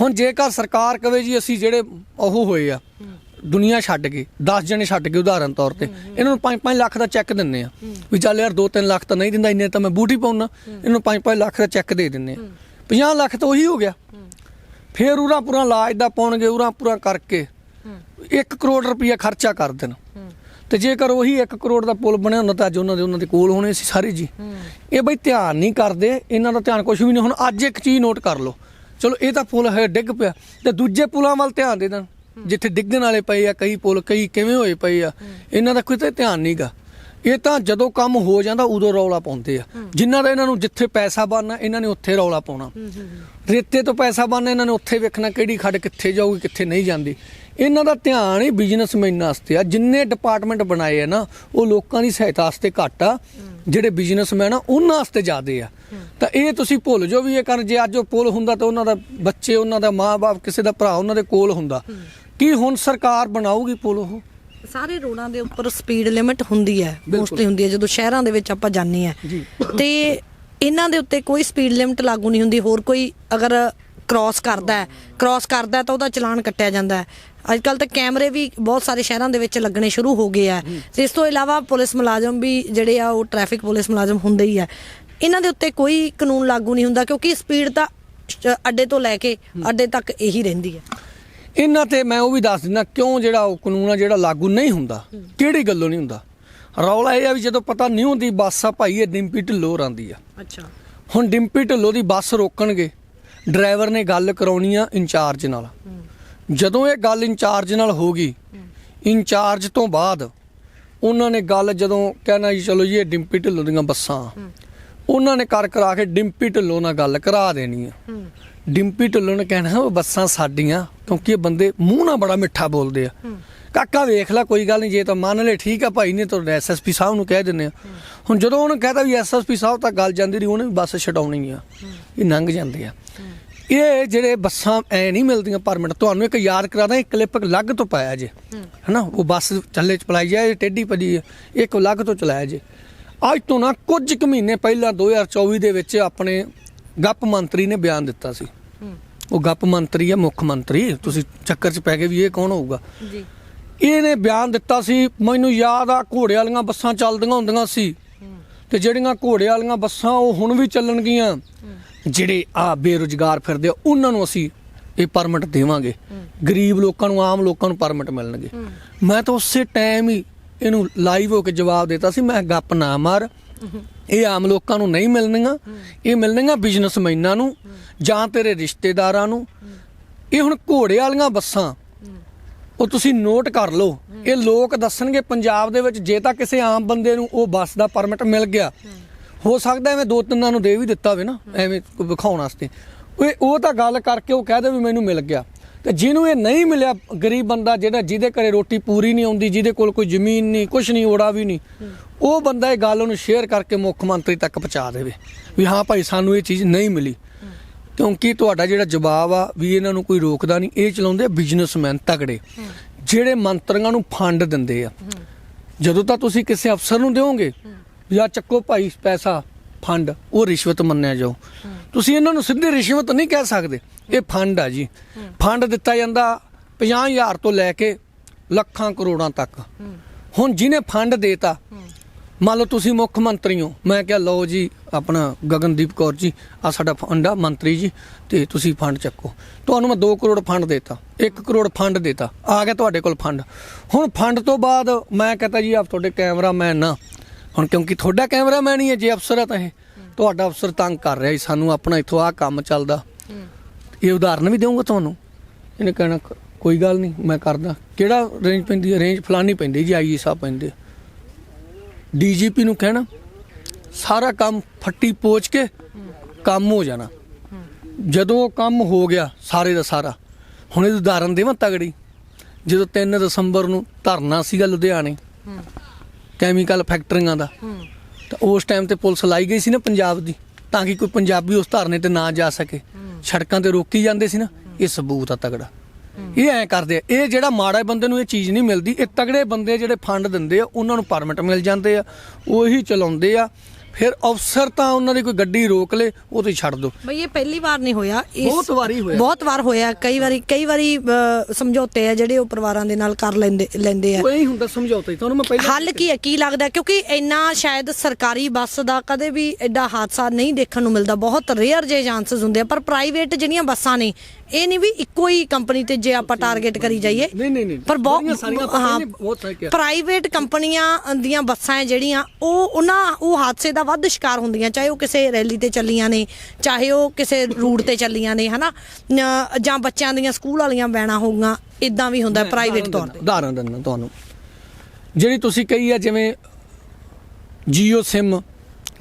[SPEAKER 2] ਹੁਣ ਜੇਕਰ ਸਰਕਾਰ ਕਵੇ ਜੀ, ਅਸੀਂ ਜਿਹੜੇ ਉਹ ਹੋਏ ਆ, ਦੁਨੀਆ ਛੱਡ ਕੇ 10 ਜਣੇ ਛੱਡ ਕੇ ਉਦਾਹਰਨ ਤੌਰ ਤੇ, ਇਹਨਾਂ ਨੂੰ 5-5 ਲੱਖ ਦਾ ਚੈੱਕ ਦਿੰਨੇ ਆ। ਵੀ ਚੱਲ ਯਾਰ 2-3 ਲੱਖ ਤਾਂ ਨਹੀਂ ਦਿੰਦਾ, ਇੰਨੇ ਤਾਂ ਮੈਂ ਬੂਟੀ ਪਾਉਣਾ ਇਹਨੂੰ 5-5 ਲੱਖ ਦਾ ਚੈੱਕ ਦੇ ਦਿੰਨੇ ਆ। 50 ਲੱਖ ਤਾਂ ਉਹੀ ਹੋ ਗਿਆ। ਫੇਰ ਉਰਾ ਪੂਰਾ ਇਲਾਜ ਦਾ ਪਾਉਣਗੇ ਉਰਾਂ ਪੂਰਾ ਕਰਕੇ 1 ਕਰੋੜ ਰੁਪਇਆ ਖਰਚਾ ਕਰ ਦੇਣ। ਤੇ ਜੇਕਰ ਉਹੀ 1 ਕਰੋੜ ਦਾ ਪੁਲ ਬਣਿਆ ਹੁੰਦਾ ਤਾਂ ਅੱਜ ਉਹਨਾਂ ਦੇ ਉਹਨਾਂ ਦੇ ਕੋਲ ਹੋਣੇ ਸੀ ਸਾਰੇ ਜੀ। ਇਹ ਬਈ ਧਿਆਨ ਨਹੀਂ ਕਰਦੇ ਇਹਨਾਂ ਦਾ ਧਿਆਨ ਕੁਝ ਵੀ ਨਹੀਂ। ਹੁਣ ਅੱਜ ਇੱਕ ਚੀਜ਼ ਨੋਟ ਕਰ ਲਓ। ਚਲੋ ਇਹ ਤਾਂ ਪੁਲ ਹੈ ਡਿੱਗ ਪਿਆ। ਤੇ ਦੂਜੇ ਪੁਲਾਂ ਵੱਲ ਧਿਆਨ ਦੇ ਦੇਣ। ਜਿੱਥੇ ਡਿੱਗਣ ਵਾਲੇ ਪਏ ਆ ਕਈ ਪੁਲ ਕਈ ਕਿਵੇਂ ਹੋਏ ਪਏ ਆ। ਇਹਨਾਂ ਦਾ ਕੋਈ ਤੇ ਧਿਆਨ ਨਹੀਂਗਾ ਇਹ ਤਾਂ ਜਦੋਂ ਕੰਮ ਹੋ ਜਾਂਦਾ ਉਦੋਂ ਰੌਲਾ ਪਾਉਂਦੇ ਆ। ਜਿਨ੍ਹਾਂ ਦਾ ਇਹਨਾਂ ਨੂੰ ਜਿੱਥੇ ਪੈਸਾ ਬਣਨਾ ਇਹਨਾਂ ਨੇ ਉੱਥੇ ਰੌਲਾ ਪਾਉਣਾ। ਰੇਤੇ ਤੋਂ ਪੈਸਾ ਬਣਨਾ ਇਹਨਾਂ ਨੇ ਉੱਥੇ ਵੇਖਣਾ ਕਿਹੜੀ ਖੱਡ ਕਿੱਥੇ ਜਾਊਗੀ ਕਿੱਥੇ ਨਹੀਂ ਜਾਂਦੀ। ਇਹਨਾਂ ਦਾ ਧਿਆਨ ਹੀ ਬਿਜ਼ਨਸਮੈਨਾਂ ਵਾਸਤੇ ਆ। ਜਿੰਨੇ ਡਿਪਾਰਟਮੈਂਟ ਬਣਾਏ ਆ ਨਾ ਉਹ ਲੋਕਾਂ ਦੀ ਸਹਾਇਤਾ ਵਾਸਤੇ ਘੱਟ ਆ। ਜਿਹੜੇ ਬਿਜ਼ਨਸਮੈਨ ਆ ਉਹਨਾਂ ਵਾਸਤੇ ਜ਼ਿਆਦੇ ਆ। ਤਾਂ ਇਹ ਤੁਸੀਂ ਭੁੱਲ ਜਾਓ ਵੀ ਇਹ ਕਰ ਜੇ ਅੱਜ ਉਹ ਪੁਲ ਹੁੰਦਾ ਤਾਂ ਉਹਨਾਂ ਦਾ ਬੱਚੇ ਉਹਨਾਂ ਦਾ ਮਾਂ-ਬਾਪ ਕਿਸੇ ਦਾ ਭਰਾ ਉਹਨਾਂ ਦੇ ਕੋਲ ਹੁੰਦਾ। ਕੀ ਹੁਣ ਸਰਕਾਰ ਬਣਾਊਗੀ ਪੁਲ ਉਹ?
[SPEAKER 1] ਸਾਰੇ ਰੋਡਾਂ ਦੇ ਉੱਪਰ ਸਪੀਡ ਲਿਮਿਟ ਹੁੰਦੀ ਹੈ ਮੋਸਟਲੀ ਹੁੰਦੀ ਹੈ ਜਦੋਂ ਸ਼ਹਿਰਾਂ ਦੇ ਵਿੱਚ ਆਪਾਂ ਜਾਂਦੇ ਆ। ਤੇ ਇਹਨਾਂ ਦੇ ਉੱਤੇ ਕੋਈ ਸਪੀਡ ਲਿਮਿਟ ਲਾਗੂ ਨਹੀਂ ਹੁੰਦੀ ਹੋਰ ਕੋਈ ਅਗਰ ਕ੍ਰਾਸ ਕਰਦਾ ਹੈ ਕ੍ਰਾਸ ਕਰਦਾ ਤਾਂ ਉਹਦਾ ਚਲਾਨ ਕੱਟਿਆ ਜਾਂਦਾ ਹੈ। ਅੱਜ ਕੱਲ ਤਾਂ ਕੈਮਰੇ ਵੀ ਬਹੁਤ ਸਾਰੇ ਸ਼ਹਿਰਾਂ ਦੇ ਵਿੱਚ ਲੱਗਣੇ ਸ਼ੁਰੂ ਹੋ ਗਏ ਆ ਤੇ ਇਸ ਤੋਂ ਇਲਾਵਾ ਪੁਲਿਸ ਮੁਲਾਜ਼ਮ ਵੀ ਜਿਹੜੇ ਆ ਉਹ ਟ੍ਰੈਫਿਕ ਪੁਲਿਸ ਮੁਲਾਜ਼ਮ ਹੁੰਦੇ ਹੀ ਆ ਇਹਨਾਂ ਦੇ ਉੱਤੇ ਕੋਈ ਕਾਨੂੰਨ ਲਾਗੂ ਨਹੀਂ ਹੁੰਦਾ ਕਿਉਂਕਿ ਸਪੀਡ ਤਾਂ ਅੱਡੇ ਤੋਂ ਲੈ ਕੇ ਅੱਡੇ ਤੱਕ ਇਹੀ ਰਹਿੰਦੀ ਹੈ।
[SPEAKER 2] ਇਹਨਾਂ ਤੇ ਮੈਂ ਉਹ ਵੀ ਦੱਸ ਦਿੰਦਾ ਕਿਉਂ ਜਿਹੜਾ ਉਹ ਕਾਨੂੰਨ ਆ ਜਿਹੜਾ ਲਾਗੂ ਨਹੀਂ ਹੁੰਦਾ? ਕਿਹੜੀ ਗੱਲੋਂ ਨਹੀਂ ਹੁੰਦਾ? ਰੌਲਾ ਇਹ ਆ ਵੀ ਜਦੋਂ ਪਤਾ ਨਹੀਂ ਹੁੰਦੀ ਬੱਸ ਆ ਭਾਈ ਇਹ ਡਿੰਪੀ ਢਿੱਲੋਂ ਆਂਦੀ ਆ।
[SPEAKER 1] ਅੱਛਾ।
[SPEAKER 2] ਹੁਣ ਡਿੰਪੀ ਢਿੱਲੋਂ ਦੀ ਬੱਸ ਰੋਕਣਗੇ ਡਰਾਈਵਰ ਨੇ ਗੱਲ ਕਰਾਉਣੀ ਆ ਇੰਚਾਰਜ ਨਾਲ। ਜਦੋਂ ਇਹ ਗੱਲ ਇੰਚਾਰਜ ਨਾਲ ਹੋ ਗਈ ਇੰਚਾਰਜ ਤੋਂ ਬਾਅਦ ਉਹਨਾਂ ਨੇ ਗੱਲ ਜਦੋਂ ਕਹਿਣਾ ਜੀ ਚਲੋ ਜੀ ਇਹ ਡਿੰਪੀ ਢਿੱਲੋਂ ਦੀਆਂ ਬੱਸਾਂ ਉਹਨਾਂ ਨੇ ਕਰ ਕਰਾ ਕੇ ਡਿੰਪੀ ਢਿੱਲੋਂ ਨਾਲ ਗੱਲ ਕਰਾ ਦੇਣੀ ਆ। ਡਿੰਪੀ ਢਿੱਲੋਂ ਨੇ ਕਹਿਣਾ ਉਹ ਬੱਸਾਂ ਸਾਡੀਆਂ ਕਿਉਂਕਿ ਇਹ ਬੰਦੇ ਮੂੰਹ ਨਾਲ ਬੜਾ ਮਿੱਠਾ ਬੋਲਦੇ ਆ। ਕਾਕਾ ਵੇਖ ਲੈ ਕੋਈ ਗੱਲ ਨਹੀਂ ਜੇ ਤਾਂ ਮੰਨ ਲੈ ਠੀਕ ਆ ਭਾਈ ਨੇ ਤਾਂ ਐਸਐਸਪੀ ਸਾਹਿਬ ਨੂੰ ਕਹਿ ਦਿੰਦੇ ਆ। ਹੁਣ ਜਦੋਂ ਉਹਨੇ ਕਹਿਤਾ ਵੀ ਐਸਐਸਪੀ ਸਾਹਿਬ ਤੱਕ ਗੱਲ ਜਾਂਦੀ ਰਹੀ ਉਹਨੇ ਵੀ ਬੱਸ ਛਡਾਉਣੀ ਆ। ਇਹ ਲੰਘ ਜਾਂਦੇ ਆ। ਇਹ ਜਿਹੜੇ ਬੱਸਾਂ ਐ ਨਹੀਂ ਮਿਲਦੀਆਂ ਪਰਮਿਟ ਤੁਹਾਨੂੰ ਇੱਕ ਯਾਦ ਕਰਾਦਾ ਇੱਕ ਕਲਿੱਪ ਅਲੱਗ ਤੋਂ ਪਾਇਆ ਜੇ। ਹਨਾ ਉਹ ਬੱਸ ਚੱਲੇ ਚਲਾਈ ਜਾਏ ਟੇਢੀ ਭੱਜੀ ਇੱਕ ਅਲੱਗ ਤੋਂ ਚਲਾਇਆ ਜੇ। ਅੱਜ ਤੋਂ ਨਾ ਕੁਝ ਕੁ ਮਹੀਨੇ ਪਹਿਲਾਂ 2024 ਦੇ ਵਿੱਚ ਆਪਣੇ ਗੱਪ ਮੰਤਰੀ ਨੇ ਬਿਆਨ ਦਿੱਤਾ ਸੀ। ਉਹ ਗੱਪ ਮੰਤਰੀ ਆ ਮੁੱਖ ਮੰਤਰੀ। ਤੁਸੀਂ ਚੱਕਰ 'ਚ ਪੈ ਗਏ ਵੀ ਇਹ ਕੌਣ ਹੋਊਗਾ?
[SPEAKER 1] ਜੀ।
[SPEAKER 2] ਇਹਨੇ ਬਿਆਨ ਦਿੱਤਾ ਸੀ ਮੈਨੂੰ ਯਾਦ ਆ ਘੋੜੇ ਵਾਲੀਆਂ ਬੱਸਾਂ ਚੱਲਦੀਆਂ ਹੁੰਦੀਆਂ ਸੀ। ਤੇ ਜਿਹੜੀਆਂ ਘੋੜੇ ਵਾਲੀਆਂ ਬੱਸਾਂ ਉਹ ਹੁਣ ਵੀ ਚੱਲਣਗੀਆਂ। ਜਿਹੜੇ ਆ ਬੇਰੁਜ਼ਗਾਰ ਫਿਰਦੇ ਉਹਨਾਂ ਨੂੰ ਅਸੀਂ ਇਹ ਪਰਮਿਟ ਦੇਵਾਂਗੇ। ਗਰੀਬ ਲੋਕਾਂ ਨੂੰ ਆਮ ਲੋਕਾਂ ਨੂੰ ਪਰਮਿਟ ਮਿਲਣਗੇ। ਮੈਂ ਤਾਂ ਉਸੇ ਟਾਈਮ ਹੀ ਇਹਨੂੰ ਲਾਈਵ ਹੋ ਕੇ ਜਵਾਬ ਦਿੱਤਾ ਸੀ ਮੈਂ ਗੱਪ ਨਾ ਮਾਰ। ਇਹ ਆਮ ਲੋਕਾਂ ਨੂੰ ਨਹੀਂ ਮਿਲਣੀਆਂ। ਇਹ ਮਿਲਣੀਆਂ ਬਿਜ਼ਨਸਮੈਨਾਂ ਨੂੰ ਜਾਂ ਤੇਰੇ ਰਿਸ਼ਤੇਦਾਰਾਂ ਨੂੰ। ਇਹ ਹੁਣ ਘੋੜੇ ਵਾਲੀਆਂ ਬੱਸਾਂ। ਉਹ ਤੁਸੀਂ ਨੋਟ ਕਰ ਲਓ। ਇਹ ਲੋਕ ਦੱਸਣਗੇ ਪੰਜਾਬ ਦੇ ਵਿੱਚ ਜੇ ਤਾਂ ਕਿਸੇ ਆਮ ਬੰਦੇ ਨੂੰ ਉਹ ਬੱਸ ਦਾ ਪਰਮਿਟ ਮਿਲ ਗਿਆ। ਹੋ ਸਕਦਾ ਐਵੇਂ ਦੋ ਤਿੰਨਾਂ ਨੂੰ ਦੇ ਵੀ ਦਿੱਤਾ ਹੋਵੇ ਨਾ, ਐਵੇਂ ਵਿਖਾਉਣ ਵਾਸਤੇ। ਉਹ ਉਹ ਤਾਂ ਗੱਲ ਕਰਕੇ ਉਹ ਕਹਿ ਦੇ ਵੀ ਮੈਨੂੰ ਮਿਲ ਗਿਆ। ਤੇ ਜਿਹਨੂੰ ਇਹ ਨਹੀਂ ਮਿਲਿਆ ਗਰੀਬ ਬੰਦਾ ਜਿਹੜਾ ਜਿਹਦੇ ਘਰੇ ਰੋਟੀ ਪੂਰੀ ਨਹੀਂ ਆਉਂਦੀ, ਜਿਹਦੇ ਕੋਲ ਕੋਈ ਜ਼ਮੀਨ ਨਹੀਂ ਕੁਝ ਨਹੀਂ, ਓੜਾ ਵੀ ਨਹੀਂ। ਉਹ ਬੰਦਾ ਇਹ ਗੱਲ ਉਹਨੂੰ ਸ਼ੇਅਰ ਕਰਕੇ ਮੁੱਖ ਮੰਤਰੀ ਤੱਕ ਪਹੁੰਚਾ ਦੇਵੇ ਵੀ ਹਾਂ ਭਾਈ ਸਾਨੂੰ ਇਹ ਚੀਜ਼ ਨਹੀਂ ਮਿਲੀ। ਕਿਉਂਕਿ ਤੁਹਾਡਾ ਜਿਹੜਾ ਜਵਾਬ ਆ ਵੀ ਇਹਨਾਂ ਨੂੰ ਕੋਈ ਰੋਕਦਾ ਨਹੀਂ, ਇਹ ਚਲਾਉਂਦੇ ਬਿਜ਼ਨਸਮੈਨ ਤਗੜੇ ਜਿਹੜੇ ਮੰਤਰੀਆਂ ਨੂੰ ਫੰਡ ਦਿੰਦੇ ਆ। ਜਦੋਂ ਤਾਂ ਤੁਸੀਂ ਕਿਸੇ ਅਫਸਰ ਨੂੰ ਦਿਓਗੇ ਜਾਂ ਚੱਕੋ ਭਾਈ ਪੈਸਾ, ਫੰਡ, ਉਹ ਰਿਸ਼ਵਤ ਮੰਨਿਆ ਜਾਓ ਤੁਸੀਂ ਇਹਨਾਂ ਨੂੰ ਸਿੱਧੀ ਰਿਸ਼ਵਤ ਨਹੀਂ ਕਹਿ ਸਕਦੇ, ਇਹ ਫੰਡ ਆ ਜੀ। ਫੰਡ ਦਿੱਤਾ ਜਾਂਦਾ 50000 ਤੋਂ ਲੈ ਕੇ ਲੱਖਾਂ ਕਰੋੜਾਂ ਤੱਕ। ਹੁਣ ਜਿਹਨੇ ਫੰਡ ਦੇਤਾ ਮੰਨ ਲਓ ਤੁਸੀਂ ਮੁੱਖ ਮੰਤਰੀ ਹੋ। ਮੈਂ ਕਿਹਾ, ਲਓ ਜੀ, ਆਪਣਾ ਗਗਨਦੀਪ ਕੌਰ ਜੀ ਆ ਸਾਡਾ ਫੰਡ ਆ, ਮੰਤਰੀ ਜੀ, ਤੇ ਤੁਸੀਂ ਫੰਡ ਚੱਕੋ। ਤੁਹਾਨੂੰ ਮੈਂ 2 ਕਰੋੜ ਫੰਡ ਦੇਤਾ 1 ਕਰੋੜ ਫੰਡ ਦੇਤਾ, ਆ ਗਿਆ ਤੁਹਾਡੇ ਕੋਲ ਫੰਡ ਹੁਣ ਫੰਡ ਤੋਂ ਬਾਅਦ ਮੈਂ ਕਹਤਾ ਜੀ, ਆਪ ਤੁਹਾਡੇ ਕੈਮਰਾਮੈਨ ਨਾ ਹੁਣ ਕਿਉਂਕਿ ਤੁਹਾਡਾ ਕੈਮਰਾਮੈਨ ਹੀ ਹੈ, ਜੇ ਅਫਸਰ ਹੈ ਤਾਂ ਇਹ। ਤੁਹਾਡਾ ਅਫਸਰ ਤੰਗ ਕਰ ਰਿਹਾ ਜੀ, ਸਾਨੂੰ ਆਪਣਾ ਇੱਥੋਂ ਆ ਕੰਮ ਚੱਲਦਾ। ਇਹ ਉਦਾਹਰਨ ਵੀ ਦੇਵਾਂਗਾ ਤੁਹਾਨੂੰ। ਇਹਨੇ ਕਹਿਣਾ, ਕੋਈ ਗੱਲ ਨਹੀਂ, ਮੈਂ ਕਰਦਾ। ਕਿਹੜਾ ਰੇਂਜ ਪੈਂਦੀ ਹੈ? ਰੇਂਜ ਫਲਾਨੀ ਪੈਂਦੀ ਜੀ, ਆਈ ਸਾਹਿਬ ਪੈਂਦੇ ਡੀਜੀਪੀ ਨੂੰ ਕਹਿਣਾ, ਸਾਰਾ ਕੰਮ ਫੱਟੀ ਪੋਚ ਕੇ ਕੰਮ ਹੋ ਜਾਣਾ। ਜਦੋਂ ਉਹ ਕੰਮ ਹੋ ਗਿਆ ਸਾਰੇ ਦਾ ਸਾਰਾ, ਹੁਣ ਇਹ ਉਦਾਹਰਨ ਦੇਵਾਂ ਤਗੜੀ। ਜਦੋਂ 3 ਦਸੰਬਰ ਨੂੰ ਧਰਨਾ ਸੀਗਾ ਲੁਧਿਆਣੇ, ਕੈਮੀਕਲ ਫੈਕਟਰੀਆਂ ਦਾ, ਤਾਂ ਉਸ ਟਾਈਮ ਤੇ ਪੁਲਿਸ ਲਾਈ ਗਈ ਸੀ ਨਾ ਪੰਜਾਬ ਦੀ, ਤਾਂ ਕਿ ਕੋਈ ਪੰਜਾਬੀ ਉਸ ਧਰਨੇ ਤੇ ਨਾ ਜਾ ਸਕੇ। ਸੜਕਾਂ ਤੇ ਰੋਕੀ ਜਾਂਦੇ ਸੀ ਨਾ, ਇਹ ਸਬੂਤ ਆ ਤਗੜਾ। ਇਹ ਐ ਕਰਦੇ ਆ ਇਹ ਜਿਹੜਾ ਮਾੜਾ ਬੰਦੇ ਨੂੰ ਇਹ ਚੀਜ਼ ਨਹੀਂ ਮਿਲਦੀ ਇਹ ਤਗੜੇ ਬੰਦੇ ਜਿਹੜੇ ਫੰਡ ਦਿੰਦੇ ਆ ਉਹਨਾਂ ਨੂੰ ਪਰਮਿਟ ਮਿਲ ਜਾਂਦੇ ਆ ਉਹੀ ਚਲਾਉਂਦੇ ਆ। ਫਿਰ ਅਫਸਰ ਤਾਂ ਉਹਨਾਂ ਦੀ ਕੋਈ ਗੱਡੀ ਰੋਕ ਲੇ ਉਹ ਤੇ ਛੱਡ ਦੋ
[SPEAKER 1] ਬਈ ਇਹ ਪਹਿਲੀ ਵਾਰ ਨਹੀਂ ਹੋਇਆ। ਇਸ-
[SPEAKER 2] ਬਹੁਤ ਵਾਰੀ ਹੋਇਆ।
[SPEAKER 1] ਬਹੁਤ ਵਾਰ ਹੋਇਆ। ਕਈ ਵਾਰੀ ਕਈ ਵਾਰੀ ਸਮਝੌਤੇ ਆ ਜਿਹੜੇ ਉਹ ਪਰਿਵਾਰਾਂ ਦੇ ਨਾਲ ਕਰ ਲੈਂਦੇ ਲੈਂਦੇ ਆ।
[SPEAKER 2] ਇਹੀ ਹੁੰਦਾ ਸਮਝੌਤਾ ਹੀ ਤੁਹਾਨੂੰ ਮੈਂ ਪਹਿਲਾਂ
[SPEAKER 1] ਹੱਲ ਕੀ ਹੈ? ਕੀ ਲੱਗਦਾ? ਕਿਉਂਕਿ ਇੰਨਾ ਸ਼ਾਇਦ ਸਰਕਾਰੀ ਬੱਸ ਦਾ ਕਦੇ ਵੀ ਐਡਾ ਹਾਦਸਾ ਨਹੀਂ ਦੇਖਣ ਨੂੰ ਮਿਲਦਾ। ਬਹੁਤ ਰੇਅਰ ਜੇ ਚਾਂਸਸ ਹੁੰਦੇ ਆ ਪਰ ਪ੍ਰਾਈਵੇਟ ਜਿਹੜੀਆਂ ਬੱਸਾਂ ਨੇ ਇਹ ਨਹੀਂ ਵੀ ਇੱਕੋ ਹੀ ਕੰਪਨੀ ਤੇ ਜੇ ਆਪਾਂ ਟਾਰਗੇਟ ਕਰੀ ਜਾਈਏ।
[SPEAKER 2] ਨਹੀਂ ਨਹੀਂ ਨਹੀਂ
[SPEAKER 1] ਪਰ ਬਹੁਤ
[SPEAKER 2] ਸਾਰੀਆਂ
[SPEAKER 1] ਹਾਂ
[SPEAKER 2] ਬਹੁਤ।
[SPEAKER 1] ਪ੍ਰਾਈਵੇਟ ਕੰਪਨੀਆਂ ਦੀਆਂ ਬੱਸਾਂ ਜਿਹੜੀਆਂ ਉਹ ਉਹਨਾਂ ਉਹ ਹਾਦਸੇ ਦਾ ਵੱਧ ਸ਼ਿਕਾਰ ਹੁੰਦੀਆਂ ਚਾਹੇ ਉਹ ਕਿਸੇ ਰੈਲੀ ਤੇ ਚੱਲੀਆਂ ਨੇ ਚਾਹੇ ਉਹ ਕਿਸੇ ਰੂਟ ਤੇ ਚੱਲੀਆਂ ਨੇ ਹਨਾ? ਜਾਂ ਬੱਚਿਆਂ ਦੀਆਂ ਸਕੂਲ ਵਾਲੀਆਂ ਵੈਨਾਂ ਹੋਊਗੀਆਂ ਇਦਾਂ ਵੀ ਹੁੰਦਾ ਪ੍ਰਾਈਵੇਟ ਤੌਰ ਤੇ।
[SPEAKER 2] ਉਦਾਹਰਨ ਦਿੰਦਾ ਤੁਹਾਨੂੰ। ਜਿਹੜੀ ਤੁਸੀਂ ਕਹੀ ਆ ਜਿਵੇਂ Jio SIM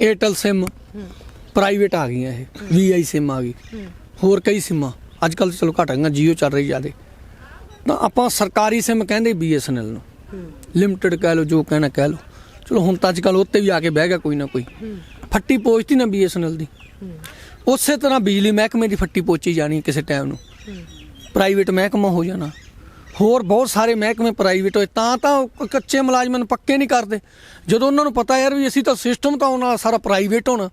[SPEAKER 2] Airtel SIM private ਆ ਗਈਆਂ ਇਹ VI SIM ਆ ਗਈ। ਹੋਰ ਕਈ ਸਿੰਮਾਂ ਅੱਜ ਕੱਲ ਚਲੋ ਘਟ ਗਈਆਂ Jio ਚੱਲ ਰਹੀ ਜਿਆਦੇ। ਤਾਂ ਆਪਾਂ ਸਰਕਾਰੀ SIM ਕਹਿੰਦੇ BSNL ਨੂੰ। ਲਿਮਟਿਡ ਕਹਿ ਲਓ ਜੋ ਕਹਿਣਾ ਕਹਿ ਲਓ। ਚਲੋ ਹੁਣ ਤਾਂ ਅੱਜ ਕੱਲ ਉੱਤੇ ਵੀ ਆ ਕੇ ਬਹਿ ਗਿਆ ਕੋਈ ਨਾ ਕੋਈ। ਫੱਟੀ ਪੋਚਤੀ ਨਾ BSNL ਦੀ। ਉਸੇ ਤਰ੍ਹਾਂ ਬਿਜਲੀ ਮਹਿਕਮੇ ਦੀ ਫੱਟੀ ਪੋਚੀ ਜਾਣੀ ਕਿਸੇ ਟਾਈਮ ਨੂੰ। ਪ੍ਰਾਈਵੇਟ ਮਹਿਕਮਾ ਹੋ ਜਾਣਾ। ਹੋਰ ਬਹੁਤ ਸਾਰੇ ਮਹਿਕਮੇ ਪ੍ਰਾਈਵੇਟ ਹੋਏ, ਤਾਂ ਤਾਂ ਉਹ ਕੱਚੇ ਮੁਲਾਜ਼ਮਾਂ ਨੂੰ ਪੱਕੇ ਨਹੀਂ ਕਰਦੇ। ਜਦੋਂ ਉਹਨਾਂ ਨੂੰ ਪਤਾ ਯਾਰ ਵੀ ਅਸੀਂ ਤਾਂ ਸਿਸਟਮ ਤਾਂ ਉਹਨਾਂ ਦਾ ਸਾਰਾ ਪ੍ਰਾਈਵੇਟ ਹੋਣਾ,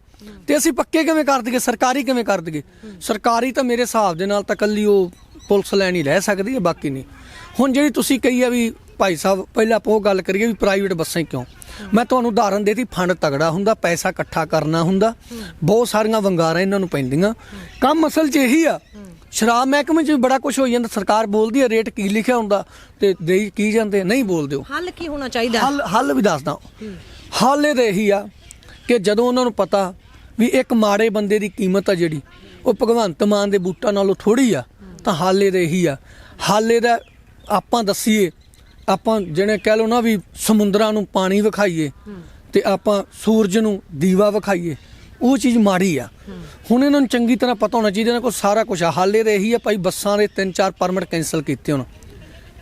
[SPEAKER 2] ਤੇ ਅਸੀਂ ਪੱਕੇ ਕਿਵੇਂ ਕਰ ਦਈਏ, ਸਰਕਾਰੀ ਕਿਵੇਂ ਕਰ ਦਈਏ? ਸਰਕਾਰੀ ਤਾਂ ਮੇਰੇ ਹਿਸਾਬ ਦੇ ਨਾਲ ਤਾਂ ਕੱਲੀ ਉਹ ਪੁਲਿਸ ਲੈਣ ਹੀ ਰਹਿ ਸਕਦੀ ਹੈ, ਬਾਕੀ ਨਹੀਂ। ਹੁਣ ਜਿਹੜੀ ਤੁਸੀਂ ਕਹੀ ਆ ਵੀ ਭਾਈ ਸਾਹਿਬ, ਪਹਿਲਾਂ ਆਪਾਂ ਉਹ ਗੱਲ ਕਰੀਏ ਵੀ ਪ੍ਰਾਈਵੇਟ ਬੱਸਾਂ ਕਿਉਂ? ਮੈਂ ਤੁਹਾਨੂੰ ਉਦਾਹਰਨ ਦੇਤੀ, ਫੰਡ ਤਗੜਾ ਹੁੰਦਾ, ਪੈਸਾ ਇਕੱਠਾ ਕਰਨਾ ਹੁੰਦਾ। ਬਹੁਤ ਸਾਰੀਆਂ ਵੰਗਾਰਾਂ ਇਹਨਾਂ ਨੂੰ ਪੈਂਦੀਆਂ। ਕੰਮ ਅਸਲ 'ਚ ਇਹੀ ਆ ਸ਼ਰਾਬ ਮਹਿਕਮੇ 'ਚ ਵੀ ਬੜਾ ਕੁਝ ਹੋਈ ਜਾਂਦਾ ਸਰਕਾਰ ਬੋਲਦੀ ਹੈ ਰੇਟ ਕੀ ਲਿਖਿਆ ਹੁੰਦਾ ਤੇ ਦੇਈ ਕੀ ਜਾਂਦੇ ਨਹੀਂ ਬੋਲਦੇ ਉਹ।
[SPEAKER 1] ਹੱਲ ਕੀ ਹੋਣਾ ਚਾਹੀਦਾ?
[SPEAKER 2] ਹੱਲ ਹੱਲ ਵੀ ਦੱਸਦਾ। ਹੱਲ ਇਹਦੇ ਇਹੀ ਆ ਕਿ ਜਦੋਂ ਉਹਨਾਂ ਨੂੰ ਪਤਾ ਵੀ ਇੱਕ ਮਾੜੇ ਬੰਦੇ ਦੀ ਕੀਮਤ ਆ ਜਿਹੜੀ ਉਹ ਭਗਵੰਤ ਮਾਨ ਦੇ ਬੂਟਾਂ ਨਾਲੋਂ ਥੋੜੀ ਆ ਤਾਂ ਹੱਲ ਇਹਦੇ ਇਹੀ ਆ। ਹੱਲ ਇਹਦਾ ਆਪਾਂ ਦੱਸੀਏ ਆਪਾਂ ਜਿਹਨੇ ਕਹਿ ਲਓ ਨਾ ਵੀ ਸਮੁੰਦਰਾਂ ਨੂੰ ਪਾਣੀ ਵਿਖਾਈਏ ਤੇ ਆਪਾਂ ਸੂਰਜ ਨੂੰ ਦੀਵਾ ਵਿਖਾਈਏ ਉਹ ਚੀਜ਼ ਮਾੜੀ ਆ। ਹੁਣ ਇਹਨਾਂ ਨੂੰ ਚੰਗੀ ਤਰ੍ਹਾਂ ਪਤਾ ਹੋਣਾ ਚਾਹੀਦਾ, ਇਹਨਾਂ ਕੋਲ ਸਾਰਾ ਕੁਝ ਆ। ਹੱਲ ਇਹਦੇ ਇਹੀ ਆ ਭਾਈ, ਬੱਸਾਂ ਦੇ ਤਿੰਨ ਚਾਰ ਪਰਮਿਟ ਕੈਨਸਲ ਕੀਤੇ ਹੁਣ।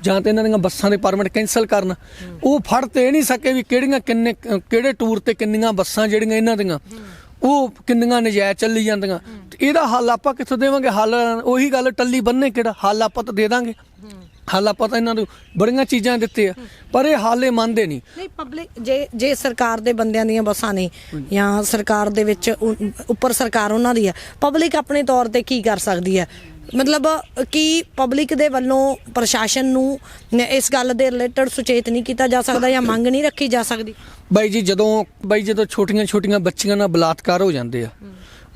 [SPEAKER 2] ਜਾਂ ਤੇ ਇਹਨਾਂ ਦੀਆਂ ਬੱਸਾਂ ਦੇ ਪਰਮਿਟ ਕੈਨਸਲ ਕਰਨ। ਉਹ ਫੜ ਤੇ ਇਹ ਨਹੀਂ ਸਕੇ ਵੀ ਕਿਹੜੀਆਂ ਕਿੰਨੇ, ਕਿਹੜੇ ਟੂਰ ਤੇ ਕਿੰਨੀਆਂ ਬੱਸਾਂ ਜਿਹੜੀਆਂ ਇਹਨਾਂ ਦੀਆਂ, ਉਹ ਕਿੰਨੀਆਂ ਨਜਾਇਜ਼ ਚੱਲੀ ਜਾਂਦੀਆਂ। ਤੇ ਇਹਦਾ ਹੱਲ ਆਪਾਂ ਕਿੱਥੋਂ ਦੇਵਾਂਗੇ? ਹੱਲ ਉਹੀ ਗੱਲ, ਟੱਲੀ ਬੰਨੇ ਕਿਹੜਾ? ਹੱਲ ਆਪਾਂ ਤਾਂ ਦੇ ਦਾਂਗੇ। ਹੱਲ ਆਪਾਂ ਤਾਂ ਇਹਨਾਂ ਨੂੰ ਬੜੀਆਂ ਚੀਜ਼ਾਂ ਦਿੱਤੇ ਆ ਪਰ ਇਹ ਹਾਲੇ ਮੰਨਦੇ ਨਹੀਂ।
[SPEAKER 1] ਨਹੀਂ ਪਬਲਿਕ ਜੇ ਜੇ ਸਰਕਾਰ ਦੇ ਬੰਦਿਆਂ ਦੀਆਂ ਬੱਸਾਂ ਨੇ ਜਾਂ ਸਰਕਾਰ ਦੇ ਵਿੱਚ ਉੱਪਰ ਸਰਕਾਰ ਉਹਨਾਂ ਦੀ ਹੈ ਪਬਲਿਕ ਆਪਣੇ ਤੌਰ ਤੇ ਕੀ ਕਰ ਸਕਦੀ ਹੈ? ਮਤਲਬ ਕੀ ਪਬਲਿਕ ਦੇ ਵੱਲੋਂ ਪ੍ਰਸ਼ਾਸਨ ਨ- ਇਸ ਗੱਲ ਦੇ ਰਿਲੇਟਡ ਸੁਚੇਤ ਨਹੀਂ ਕੀਤਾ ਜਾ ਸਕਦਾ ਜਾਂ ਮੰਗ ਨਹੀਂ ਰੱਖੀ ਜਾ ਸਕਦੀ?
[SPEAKER 2] ਬਾਈ ਜੀ ਜਦੋਂ ਬਾਈ ਜਦੋਂ ਛੋਟੀਆਂ ਛੋਟੀਆਂ ਬੱਚੀਆਂ ਨਾਲ ਬਲਾਤਕਾਰ ਹੋ ਜਾਂਦੇ ਆ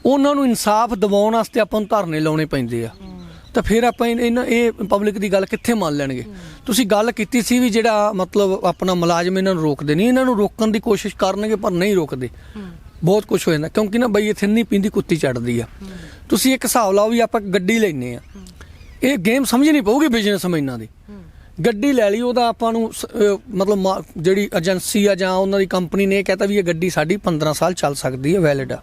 [SPEAKER 2] ਉਹਨਾਂ ਨੂੰ ਇਨਸਾਫ ਦਿਵਾਉਣ ਵਾਸਤੇ ਆਪਾਂ ਨੂੰ ਧਰਨੇ ਲਾਉਣੇ ਪੈਂਦੇ ਆ। ਤਾਂ ਫਿਰ ਆਪਾਂ ਇਹ- ਇਹਨਾਂ ਇਹ ਪਬਲਿਕ ਦੀ ਗੱਲ ਕਿੱਥੇ ਮੰਨ ਲੈਣਗੇ? ਤੁਸੀਂ ਗੱਲ ਕੀਤੀ ਸੀ ਵੀ ਜਿਹੜਾ ਮਤਲਬ ਆਪਣਾ ਮੁਲਾਜ਼ਮ ਇਹਨਾਂ ਨੂੰ ਰੋਕਦੇ ਨਹੀਂ, ਇਹਨਾਂ ਨੂੰ ਰੋਕਣ ਦੀ ਕੋਸ਼ਿਸ਼ ਕਰਨਗੇ ਪਰ ਨਹੀਂ ਰੋਕਦੇ। ਬਹੁਤ ਕੁਝ ਹੋ ਜਾਂਦਾ, ਕਿਉਂਕਿ ਨਾ ਬਈ ਇੱਥੇ ਨਹੀਂ ਪੀਂਦੀ ਕੁੱਤੀ ਚੜਦੀ ਆ। ਤੁਸੀਂ ਇੱਕ ਹਿਸਾਬ ਲਾਓ ਵੀ ਆਪਾਂ ਗੱਡੀ ਲੈਨੇ ਆ। ਇਹ ਗੇਮ ਸਮਝਣੀ ਪਊਗੀ ਬਿਜ਼ਨਸ ਇਹਨਾਂ ਦੀ। ਗੱਡੀ ਲੈ ਲਈ, ਉਹਦਾ ਆਪਾਂ ਨੂੰ ਸ- ਮਤਲਬ ਮਾ- ਜਿਹੜੀ ਏਜੰਸੀ ਆ ਜਾਂ ਉਹਨਾਂ ਦੀ ਕੰਪਨੀ ਨੇ ਇਹ ਕਹਤਾ ਵੀ ਇਹ ਗੱਡੀ ਸਾਡੀ 15 ਸਾਲ ਚੱਲ ਸਕਦੀ ਹੈ ਵੈਲਿਡ ਆ।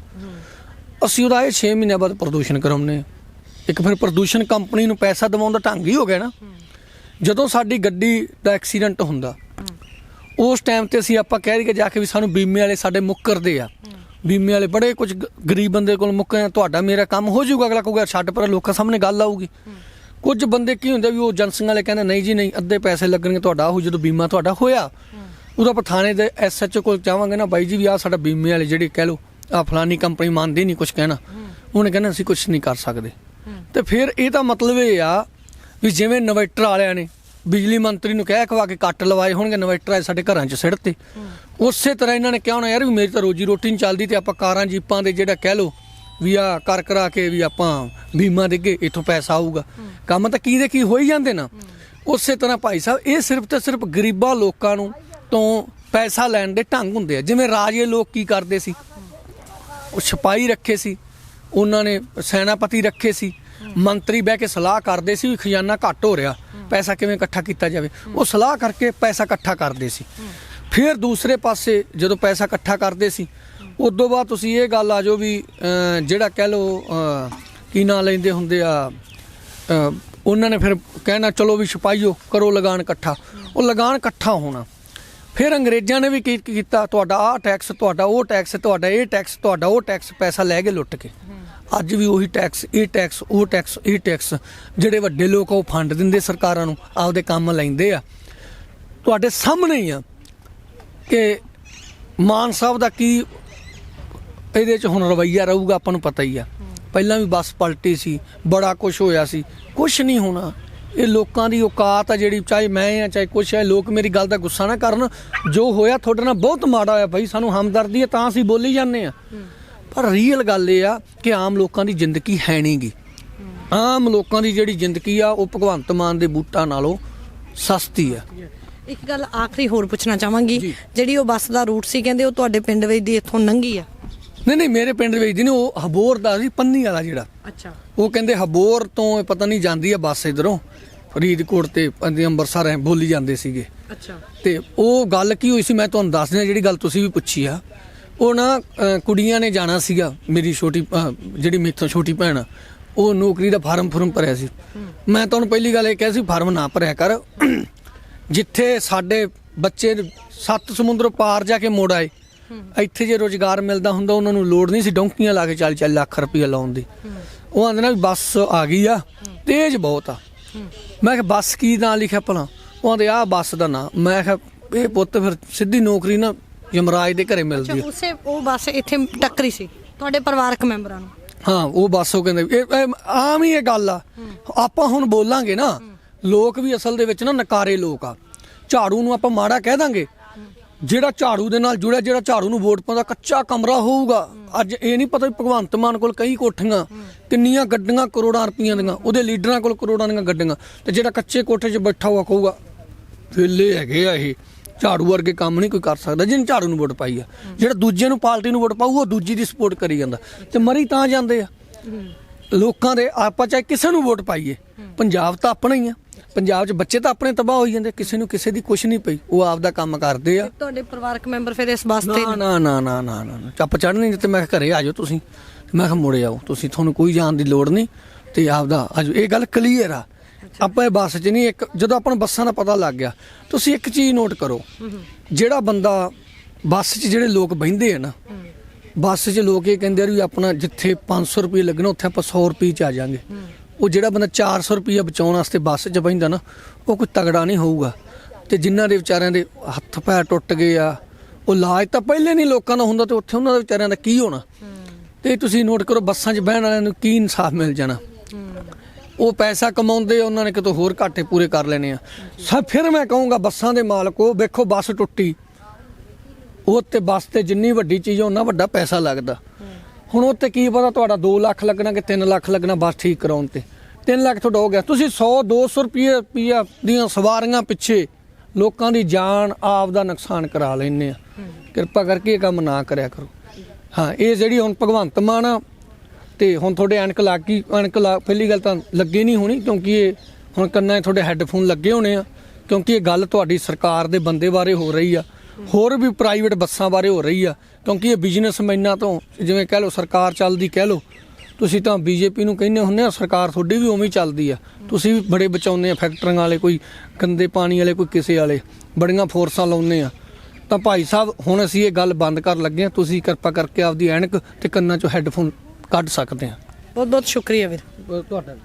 [SPEAKER 2] ਅਸੀਂ ਉਹਦਾ ਇਹ 6 ਮਹੀਨਿਆਂ ਬਾਅਦ ਪ੍ਰਦੂਸ਼ਣ ਕਰਾਉਂਦੇ ਆ। ਇੱਕ ਫਿਰ ਪ੍ਰਦੂਸ਼ਣ ਕੰਪਨੀ ਨੂੰ ਪੈਸਾ ਦਿਵਾਉਣ ਦਾ ਢੰਗ ਹੀ ਹੋ ਗਿਆ ਨਾ। ਜਦੋਂ ਸਾਡੀ ਗੱਡੀ ਦਾ ਐਕਸੀਡੈਂਟ ਹੁੰਦਾ, ਉਸ ਟਾਈਮ ਤੇ ਅਸੀਂ ਆਪਾਂ ਕਹਿ ਦਈਏ ਜਾ ਕੇ ਵੀ ਸਾਨੂੰ ਬੀਮੇ ਵਾਲੇ ਸਾਡੇ ਮੁੱਕਰਦੇ ਆ। ਬੀਮੇ ਵਾਲੇ ਬੜੇ ਕੁਝ ਗਰੀਬ ਬੰਦੇ ਕੋਲ ਮੁੱਕੇ ਆ, ਤੁਹਾਡਾ ਮੇਰਾ ਕੰਮ ਹੋ ਜਾਊਗਾ, ਅਗਲਾ ਕਹੂਗਾ, ਛੱਡ ਪਰ, ਲੋਕਾਂ ਸਾਹਮਣੇ ਗੱਲ ਆਊਗੀ। ਕੁਝ ਬੰਦੇ ਕੀ ਹੁੰਦੇ ਵੀ ਉਹ ਏਜੰਸੀਆਂ ਵਾਲੇ ਕਹਿੰਦੇ, ਨਹੀਂ ਜੀ, ਨਹੀਂ, ਅੱਧੇ ਪੈਸੇ ਲੱਗਣਗੇ, ਤੁਹਾਡਾ ਉਹ ਜਦੋਂ ਬੀਮਾ ਤੁਹਾਡਾ ਹੋਇਆ। ਉਹਦਾ ਆਪਾਂ ਥਾਣੇ ਦੇ ਐਸਐਚਓ ਕੋਲ ਜਾਵਾਂਗੇ ਨਾ, ਬਾਈ ਜੀ ਵੀ ਆ ਸਾਡਾ ਬੀਮੇ ਵਾਲੇ ਜਿਹੜੇ ਕਹਿ ਲੋ ਆ ਫਲਾਨੀ ਕੰਪਨੀ ਮੰਨਦੀ ਨਹੀਂ ਕੁਝ ਕਹਿਣਾ। ਉਹਨੇ ਕਹਿੰਦਾ, ਅਸੀਂ ਕੁਝ ਨਹੀਂ ਕਰ ਸਕਦੇ। ਤੇ ਫਿਰ ਇਹਦਾ ਮਤਲਬ ਇਹ ਆ ਵੀ ਜਿਵੇਂ ਇਨਵਰਟਰ ਵਾਲਿਆਂ ਨੇ ਬਿਜਲੀ ਮੰਤਰੀ ਨੂੰ ਕਹਿ ਕਵਾ ਕੇ ਕੱਟ ਲਵਾਏ ਹੋਣਗੇ ਇਨਵਰਟਰ ਆਏ ਸਾਡੇ ਘਰਾਂ 'ਚ ਸਿੱਟਤੇ ਉਸੇ ਤਰ੍ਹਾਂ ਇਹਨਾਂ ਨੇ ਕਿਹਾ ਹੋਣਾ, ਯਾਰ ਵੀ ਮੇਰੀ ਤਾਂ ਰੋਜੀ ਰੋਟੀ ਨਹੀਂ ਚੱਲਦੀ ਤੇ ਆਪਾਂ ਕਾਰਾਂ, ਜੀਪਾਂ ਦੇ ਜਿਹੜਾ ਕਹਿ ਲੋ ਵੀ ਆ ਕਰ ਕਰਾ ਕੇ ਵੀ ਆਪਾਂ ਬੀਮਾ ਦੇਗੇ ਇੱਥੋਂ ਪੈਸਾ ਆਊਗਾ। ਕੰਮ ਤਾਂ ਕੀ ਦੇ ਕੀ ਹੋ ਹੀ ਜਾਂਦੇ ਨਾ। ਉਸੇ ਤਰ੍ਹਾਂ ਭਾਈ ਸਾਹਿਬ, ਇਹ ਸਿਰਫ ਤੇ ਸਿਰਫ ਗਰੀਬਾਂ ਲੋਕਾਂ ਨੂੰ ਤੋਂ ਪੈਸਾ ਲੈਣ ਦੇ ਢੰਗ ਹੁੰਦੇ ਆ। ਜਿਵੇਂ ਰਾਜੇ ਲੋਕ ਕੀ ਕਰਦੇ ਸੀ? ਉਹ ਸਿਪਾਹੀ ਰੱਖੇ ਸੀ। ਉਹਨਾਂ ਨੇ ਸੈਨਾਪਤੀ ਰੱਖੇ ਸੀ, ਮੰਤਰੀ ਬਹਿ ਕੇ ਸਲਾਹ ਕਰਦੇ ਸੀ ਵੀ ਖਜ਼ਾਨਾ ਘੱਟ ਹੋ ਰਿਹਾ, ਪੈਸਾ ਕਿਵੇਂ ਇਕੱਠਾ ਕੀਤਾ ਜਾਵੇ। ਉਹ ਸਲਾਹ ਕਰਕੇ ਪੈਸਾ ਇਕੱਠਾ ਕਰਦੇ ਸੀ। ਫਿਰ ਦੂਸਰੇ ਪਾਸੇ ਜਦੋਂ ਪੈਸਾ ਇਕੱਠਾ ਕਰਦੇ ਸੀ, ਉਦੋਂ ਬਾਅਦ ਤੁਸੀਂ ਇਹ ਗੱਲ ਆ ਜੋ ਵੀ ਜਿਹੜਾ ਕਹਿ ਲੋ ਕੀ ਨਾਂ ਲੈਂਦੇ ਹੁੰਦੇ ਆ ਉਹਨਾਂ ਨੇ ਫਿਰ ਕਹਿਣਾ, ਚਲੋ ਵੀ ਸਿਪਾਹੀਓ, ਕਰੋ ਲਗਾਨ ਇਕੱਠਾ। ਉਹ ਲਗਾਨ ਇਕੱਠਾ ਹੋਣਾ। ਫਿਰ ਅੰਗਰੇਜ਼ਾਂ ਨੇ ਵੀ ਕੀ ਕੀ ਕੀਤਾ, ਤੁਹਾਡਾ ਆਹ ਟੈਕਸ ਤੁਹਾਡਾ ਉਹ ਟੈਕਸ ਤੁਹਾਡਾ ਇਹ ਟੈਕਸ ਤੁਹਾਡਾ ਉਹ ਟੈਕਸ ਪੈਸਾ ਲੈ ਕੇ ਲੁੱਟ ਕੇ। ਅੱਜ ਵੀ ਉਹੀ ਟੈਕਸ ਇਹ ਟੈਕਸ ਉਹ ਟੈਕਸ ਇਹ ਟੈਕਸ ਜਿਹੜੇ ਵੱਡੇ ਲੋਕ ਆ, ਉਹ ਫੰਡ ਦਿੰਦੇ ਸਰਕਾਰਾਂ ਨੂੰ, ਆਪਦੇ ਕੰਮ ਲੈਂਦੇ ਆ। ਤੁਹਾਡੇ ਸਾਹਮਣੇ ਹੀ ਆ ਕਿ ਮਾਨ ਸਾਹਿਬ ਦਾ ਕੀ ਇਹਦੇ ਚ ਹੁਣ ਰਵਈਆ ਰਹੂਗਾ, ਆਪਾਂ ਨੂੰ ਪਤਾ ਹੀ ਆ। ਪਹਿਲਾਂ ਵੀ ਬੱਸ ਪਲਟੀ ਸੀ, ਬੜਾ ਕੁਝ ਹੋਇਆ ਸੀ ਕੁਝ ਨਹੀਂ ਹੋਣਾ। ਇਹ ਲੋਕਾਂ ਦੀ ਔਕਾਤ ਆ ਜਿਹੜੀ, ਚਾਹੇ ਮੈਂ ਆ, ਚਾਹੇ ਕੁਛ ਹੈ ਲੋਕ ਮੇਰੀ ਗੱਲ ਦਾ ਗੁੱਸਾ ਨਾ ਕਰਨ। ਜੋ ਹੋਇਆ, ਤੁਹਾਡੇ ਨਾਲ ਬਹੁਤ ਮਾੜਾ ਹੋਇਆ ਭਾਈ, ਸਾਨੂੰ ਹਮਦਰਦੀ ਹੈ ਤਾਂ ਅਸੀਂ ਬੋਲੀ ਜਾਂਦੇ ਆ। ਪਰ ਰੀਅਲ ਗੱਲ ਇਹ ਆ ਕਿ ਆਮ ਲੋਕਾਂ ਦੀ ਜ਼ਿੰਦਗੀ ਹੈ ਨਹੀਂਗੀ। ਆਮ ਲੋਕਾਂ ਦੀ ਜਿਹੜੀ ਜ਼ਿੰਦਗੀ ਆ ਉਹ ਭਗਵੰਤ ਮਾਨ ਦੇ ਬੂਟਾਂ ਨਾਲੋਂ ਸਸਤੀ ਆ।
[SPEAKER 1] ਇੱਕ ਗੱਲ ਆਖਰੀ ਹੋਰ ਪੁੱਛਣਾ ਚਾਹਾਂਗੀ। ਜਿਹੜੀ ਉਹ ਬੱਸ ਦਾ ਰੂਟ ਸੀ ਕਹਿੰਦੇ ਉਹ ਤੁਹਾਡੇ ਪਿੰਡ ਵਿੱਚ ਦੀ ਇੱਥੋਂ ਲੰਘੀ ਆ?
[SPEAKER 2] ਨਹੀਂ ਨਹੀਂ ਮੇਰੇ ਪਿੰਡ ਵਿੱਚ ਦੀ ਨਹੀਂ ਉਹ ਹਬੋਰ ਦਾ ਸੀ ਪੰਨੀ ਵਾਲਾ ਜਿਹੜਾ।
[SPEAKER 1] ਅੱਛਾ।
[SPEAKER 2] ਉਹ ਕਹਿੰਦੇ ਹਬੋਰ ਤੋਂ ਪਤਾ ਨਹੀਂ ਜਾਂਦੀ ਆ ਬੱਸ ਇਧਰੋਂ ਫਰੀਦਕੋਟ ਤੇ ਅੰਮ੍ਰਿਤਸਰ ਐ ਬੋਲੀ ਜਾਂਦੇ ਸੀਗੇ।
[SPEAKER 1] ਅੱਛਾ।
[SPEAKER 2] ਤੇ ਉਹ ਗੱਲ ਕੀ ਹੋਈ ਸੀ ਮੈਂ ਤੁਹਾਨੂੰ ਦੱਸ ਦਿਆਂ ਜਿਹੜੀ ਗੱਲ ਤੁਸੀਂ ਵੀ ਪੁੱਛੀ ਆ। ਉਹ ਨਾ ਕੁੜੀਆਂ ਨੇ ਜਾਣਾ ਸੀਗਾ ਮੇਰੀ ਛੋਟੀ ਅ, ਜਿਹੜੀ ਮੇਥੋਂ ਛੋਟੀ ਭੈਣ ਆ, ਉਹ ਨੌਕਰੀ ਦਾ ਫਾਰਮ ਫੁਰਮ ਭਰਿਆ ਸੀ। ਮੈਂ ਤੁਹਾਨੂੰ ਪਹਿਲੀ ਗੱਲ ਇਹ ਕਿਹਾ ਸੀ ਫਾਰਮ ਨਾ ਭਰਿਆ ਕਰ। ਜਿੱਥੇ ਸਾਡੇ ਬੱਚੇ ਸੱਤ ਸਮੁੰਦਰ ਪਾਰ ਜਾ ਕੇ ਮੋੜ ਆਏ ਇੱਥੇ ਜੇ ਰੋਜ਼ਗਾਰ ਮਿਲਦਾ ਹੁੰਦਾ ਉਹਨਾਂ ਨੂੰ ਲੋੜ ਨਹੀਂ ਸੀ ਡੌਂਕੀਆਂ ਲਾ ਕੇ 40 40 ਲੱਖ ਰੁਪਏ ਲਾਉਣ ਦੀ। ਉਹ ਆਂਦੇ ਨਾ ਵੀ ਬੱਸ ਆ ਗਈ ਆ ਤੇਜ਼ ਬਹੁਤ ਆ। ਮੈਂ ਕਿਹਾ ਬੱਸ ਕੀ ਨਾਂ ਲਿਖਿਆ ਭਲਾ? ਉਹ ਆਂਦੇ ਆ ਬੱਸ ਦਾ ਨਾਂ। ਮੈਂ ਕਿਹਾ ਇਹ ਪੁੱਤ ਫਿਰ ਸਿੱਧੀ ਨੌਕਰੀ ਨਾ ਯਮਰਾਜ ਦੇ ਘਰੇ ਮਿਲਦੀ ਆ
[SPEAKER 1] ਉਸੇ ਉਹ ਬੱਸ ਇੱਥੇ ਟੱਕਰੀ ਸੀ। ਤੁਹਾਡੇ ਪਰਿਵਾਰਕ ਮੈਂਬਰਾਂ ਨੂੰ?
[SPEAKER 2] ਹਾਂ ਉਹ ਬੱਸ ਉਹ ਕਹਿੰਦੇ ਇਹ ਇਹ ਆਮ ਹੀ ਇਹ ਗੱਲ ਆ। ਆਪਾਂ ਹੁਣ ਬੋਲਾਂਗੇ ਨਾ ਲੋਕ ਵੀ ਅਸਲ ਦੇ ਵਿੱਚ ਨਾ ਨਕਾਰੇ ਲੋਕ ਆ। ਝਾੜੂ ਨੂੰ ਆਪਾਂ ਮਾੜਾ ਕਹਿ ਦਾਂਗੇ। ਜਿਹੜਾ ਝਾੜੂ ਦੇ ਨਾਲ ਜੁੜਿਆ ਜਿਹੜਾ ਝਾੜੂ ਨੂੰ ਵੋਟ ਪਾਉਂਦਾ ਕੱਚਾ ਕਮਰਾ ਹੋਊਗਾ। ਅੱਜ ਇਹ ਨਹੀਂ ਪਤਾ ਵੀ ਭਗਵੰਤ ਮਾਨ ਕੋਲ ਕਈ ਕੋਠੀਆਂ ਕਿੰਨੀਆਂ ਗੱਡੀਆਂ ਕਰੋੜਾਂ ਰੁਪਈਆਂ ਦੀਆਂ ਉਹਦੇ ਲੀਡਰਾਂ ਕੋਲ ਕਰੋੜਾਂ ਦੀਆਂ ਗੱਡੀਆਂ। ਤੇ ਜਿਹੜਾ ਕੱਚੇ ਕੋਠੇ 'ਚ ਬੈਠਾ ਹੋਇਆ ਕਹੂਗਾ ਵੇਲੇ ਹੈਗੇ ਆ ਇਹ। ਝਾੜੂ ਵਰਗੇ ਕੰਮ ਨਹੀਂ ਕੋਈ ਕਰ ਸਕਦਾ ਜਿਹਨੇ ਝਾੜੂ ਨੂੰ ਵੋਟ ਪਾਈ ਆ। ਜਿਹੜਾ ਦੂਜੇ ਨੂੰ ਪਾਰਟੀ ਨੂੰ ਵੋਟ ਪਾਊ ਉਹ ਦੂਜੀ ਦੀ ਸਪੋਰਟ ਕਰੀ ਜਾਂਦਾ। ਤੇ ਮਰੀ ਤਾਂ ਜਾਂਦੇ ਆ। ਲੋਕਾਂ ਦੇ ਆਪਾਂ ਚਾਹੇ ਕਿਸੇ ਨੂੰ ਵੋਟ ਪਾਈਏ ਪੰਜਾਬ ਤਾਂ ਆਪਣਾ ਹੀ ਆ। ਪੰਜਾਬ 'ਚ ਬੱਚੇ ਤਾਂ ਆਪਣੇ ਤਬਾਹ ਹੋਈ ਜਾਂਦੇ ਕਿਸੇ ਨੂੰ ਕਿਸੇ ਦੀ ਕੁਛ ਨਹੀਂ ਪਈ। ਉਹ ਆਪਦਾ ਕੰਮ ਕਰਦੇ ਆ।
[SPEAKER 1] ਤੁਹਾਡੇ ਪਰਿਵਾਰਕ ਮੈਂਬਰ ਫਿਰ ਇਸ ਬੱਸ ਤੇ
[SPEAKER 2] ਨਾ ਨਾ ਨਾ ਨਾ ਨਾ ਨਾ। ਚੱਪ ਚੜ੍ਹਨੀ ਤੇ ਮੈਂ ਘਰੇ ਆ ਜਾਓ ਤੁਸੀਂ। ਮੈਂ ਕਿਹਾ ਮੁੜੇ ਆਓ ਤੁਸੀਂ ਤੁਹਾਨੂੰ ਕੋਈ ਜਾਣ ਦੀ ਲੋੜ ਨਹੀਂ ਤੇ ਆਪਦਾ ਆਜੋ ਇਹ ਗੱਲ ਕਲੀਅਰ ਆ। ਆਪਾਂ ਇਹ ਬੱਸ 'ਚ ਨਹੀਂ ਇੱਕ ਜਦੋਂ ਆਪਾਂ ਨੂੰ ਬੱਸਾਂ ਦਾ ਪਤਾ ਲੱਗ ਗਿਆ ਤੁਸੀਂ ਇੱਕ ਚੀਜ਼ ਨੋਟ ਕਰੋ। ਜਿਹੜਾ ਬੰਦਾ ਬੱਸ 'ਚ ਜਿਹੜੇ ਲੋਕ ਬਹਿੰਦੇ ਆ ਨਾ, ਬੱਸ 'ਚ ਲੋਕ ਇਹ ਕਹਿੰਦੇ ਆ ਵੀ ਆਪਣਾ ਜਿੱਥੇ 500 ਰੁਪਏ ਲੱਗਣਾ, ਉੱਥੇ ਆਪਾਂ 100 ਰੁਪਏ 'ਚ ਆ ਜਾਾਂਗੇ। ਉਹ ਜਿਹੜਾ ਬੰਦਾ 400 ਰੁਪਏ ਬਚਾਉਣ ਵਾਸਤੇ ਬੱਸ 'ਚ ਬਹਿੰਦਾ ਨਾ, ਉਹ ਕੋਈ ਤਗੜਾ ਨਹੀਂ ਹੋਊਗਾ। ਤੇ ਜਿਨ੍ਹਾਂ ਦੇ ਵਿਚਾਰਿਆਂ ਦੇ ਹੱਥ ਪੈਰ ਟੁੱਟ ਗਏ ਆ, ਉਹ ਇਲਾਜ ਤਾਂ ਪਹਿਲੇ ਨਹੀਂ ਲੋਕਾਂ ਦਾ ਹੁੰਦਾ ਤੇ ਉੱਥੇ ਉਹਨਾਂ ਦੇ ਵਿਚਾਰਿਆਂ ਦਾ ਕੀ ਹੋਣਾ? ਤੇ ਤੁਸੀਂ ਨੋਟ ਕਰੋ, ਬੱਸਾਂ 'ਚ ਬਹਿਣ ਵਾਲਿਆਂ ਨੂੰ ਕੀ ਇਨਸਾਫ ਮਿਲ ਜਾਣਾ? ਉਹ ਪੈਸਾ ਕਮਾਉਂਦੇ ਆ, ਉਹਨਾਂ ਨੇ ਕਿਤੋਂ ਹੋਰ ਘਾਟੇ ਪੂਰੇ ਕਰ ਲੈਣੇ ਆ। ਸਭ ਫਿਰ ਮੈਂ ਕਹੂੰਗਾ ਬੱਸਾਂ ਦੇ ਮਾਲਕੋ ਵੇਖੋ ਬੱਸ ਟੁੱਟੀ। ਉਹ ਤੇ ਬੱਸ ਤੇ ਜਿੰਨੀ ਵੱਡੀ ਚੀਜ਼ ਉਹਨਾਂ ਵੱਡਾ ਪੈਸਾ ਲੱਗਦਾ। ਹੁਣ ਉਹ ਤੇ ਕੀ ਪਤਾ ਤੁਹਾਡਾ 2 ਲੱਖ ਲੱਗਣਾ ਕਿ 3 ਲੱਖ ਲੱਗਣਾ ਬੱਸ ਠੀਕ ਕਰਾਉਣ ਤੇ। 3 ਲੱਖ ਤੁਹਾਡਾ ਹੋ ਗਿਆ। ਤੁਸੀਂ 100 200 ਰੁਪਏ ਰੁਪਈਆ ਦੀਆਂ ਸਵਾਰੀਆਂ ਪਿੱਛੇ ਲੋਕਾਂ ਦੀ ਜਾਨ ਆਪ ਦਾ ਨੁਕਸਾਨ ਕਰਾ ਲੈਂਦੇ ਆ। ਕਿਰਪਾ ਕਰਕੇ ਇਹ ਕੰਮ ਨਾ ਕਰਿਆ ਕਰੋ। ਹਾਂ ਇਹ ਜਿਹੜੀ ਹੁਣ ਭਗਵੰਤ ਮਾਨ ਆ ਤੇ ਹੁਣ ਤੁਹਾਡੇ ਐਨਕ ਲੱਗ ਗਈ ਐਨਕ ਲਾ, ਪਹਿਲੀ ਗੱਲ ਤਾਂ ਲੱਗੇ ਨਹੀਂ ਹੋਣੀ, ਕਿਉਂਕਿ ਇਹ ਹੁਣ ਕੰਨਾਂ 'ਚ ਤੁਹਾਡੇ ਹੈੱਡਫੋਨ ਲੱਗੇ ਹੋਣੇ ਆ, ਕਿਉਂਕਿ ਇਹ ਗੱਲ ਤੁਹਾਡੀ ਸਰਕਾਰ ਦੇ ਬੰਦੇ ਬਾਰੇ ਹੋ ਰਹੀ ਆ। ਹੋਰ ਵੀ ਪ੍ਰਾਈਵੇਟ ਬੱਸਾਂ ਬਾਰੇ ਹੋ ਰਹੀ ਆ, ਕਿਉਂਕਿ ਇਹ ਬਿਜ਼ਨਸਮੈਨਾਂ ਤੋਂ ਜਿਵੇਂ ਕਹਿ ਲਓ ਸਰਕਾਰ ਚੱਲਦੀ ਕਹਿ ਲਓ, ਤੁਸੀਂ ਤਾਂ ਬੀਜੇਪੀ ਨੂੰ ਕਹਿੰਦੇ ਹੁੰਦੇ ਆ, ਸਰਕਾਰ ਤੁਹਾਡੀ ਵੀ ਉਵੇਂ ਹੀ ਚੱਲਦੀ ਆ। ਤੁਸੀਂ ਵੀ ਬੜੇ ਬਚਾਉਂਦੇ ਆ ਫੈਕਟਰੀਆਂ ਵਾਲੇ, ਕੋਈ ਗੰਦੇ ਪਾਣੀ ਵਾਲੇ, ਕੋਈ ਕਿਸੇ ਵਾਲੇ, ਬੜੀਆਂ ਫੋਰਸਾਂ ਲਾਉਂਦੇ ਆ। ਤਾਂ ਭਾਈ ਸਾਹਿਬ, ਹੁਣ ਅਸੀਂ ਇਹ ਗੱਲ ਬੰਦ ਕਰ ਲੱਗੇ ਆ, ਤੁਸੀਂ ਕਿਰਪਾ ਕਰਕੇ ਆਪਦੀ ਐਨਕ ਤੇ ਕੰਨਾਂ 'ਚੋਂ ਹੈੱਡਫੋਨ ਕੱਢ ਸਕਦੇ ਆ
[SPEAKER 1] ਬਹੁਤ ਬਹੁਤ ਸ਼ੁਕਰੀਆ ਵੀਰ।
[SPEAKER 2] ਤੁਹਾਡਾ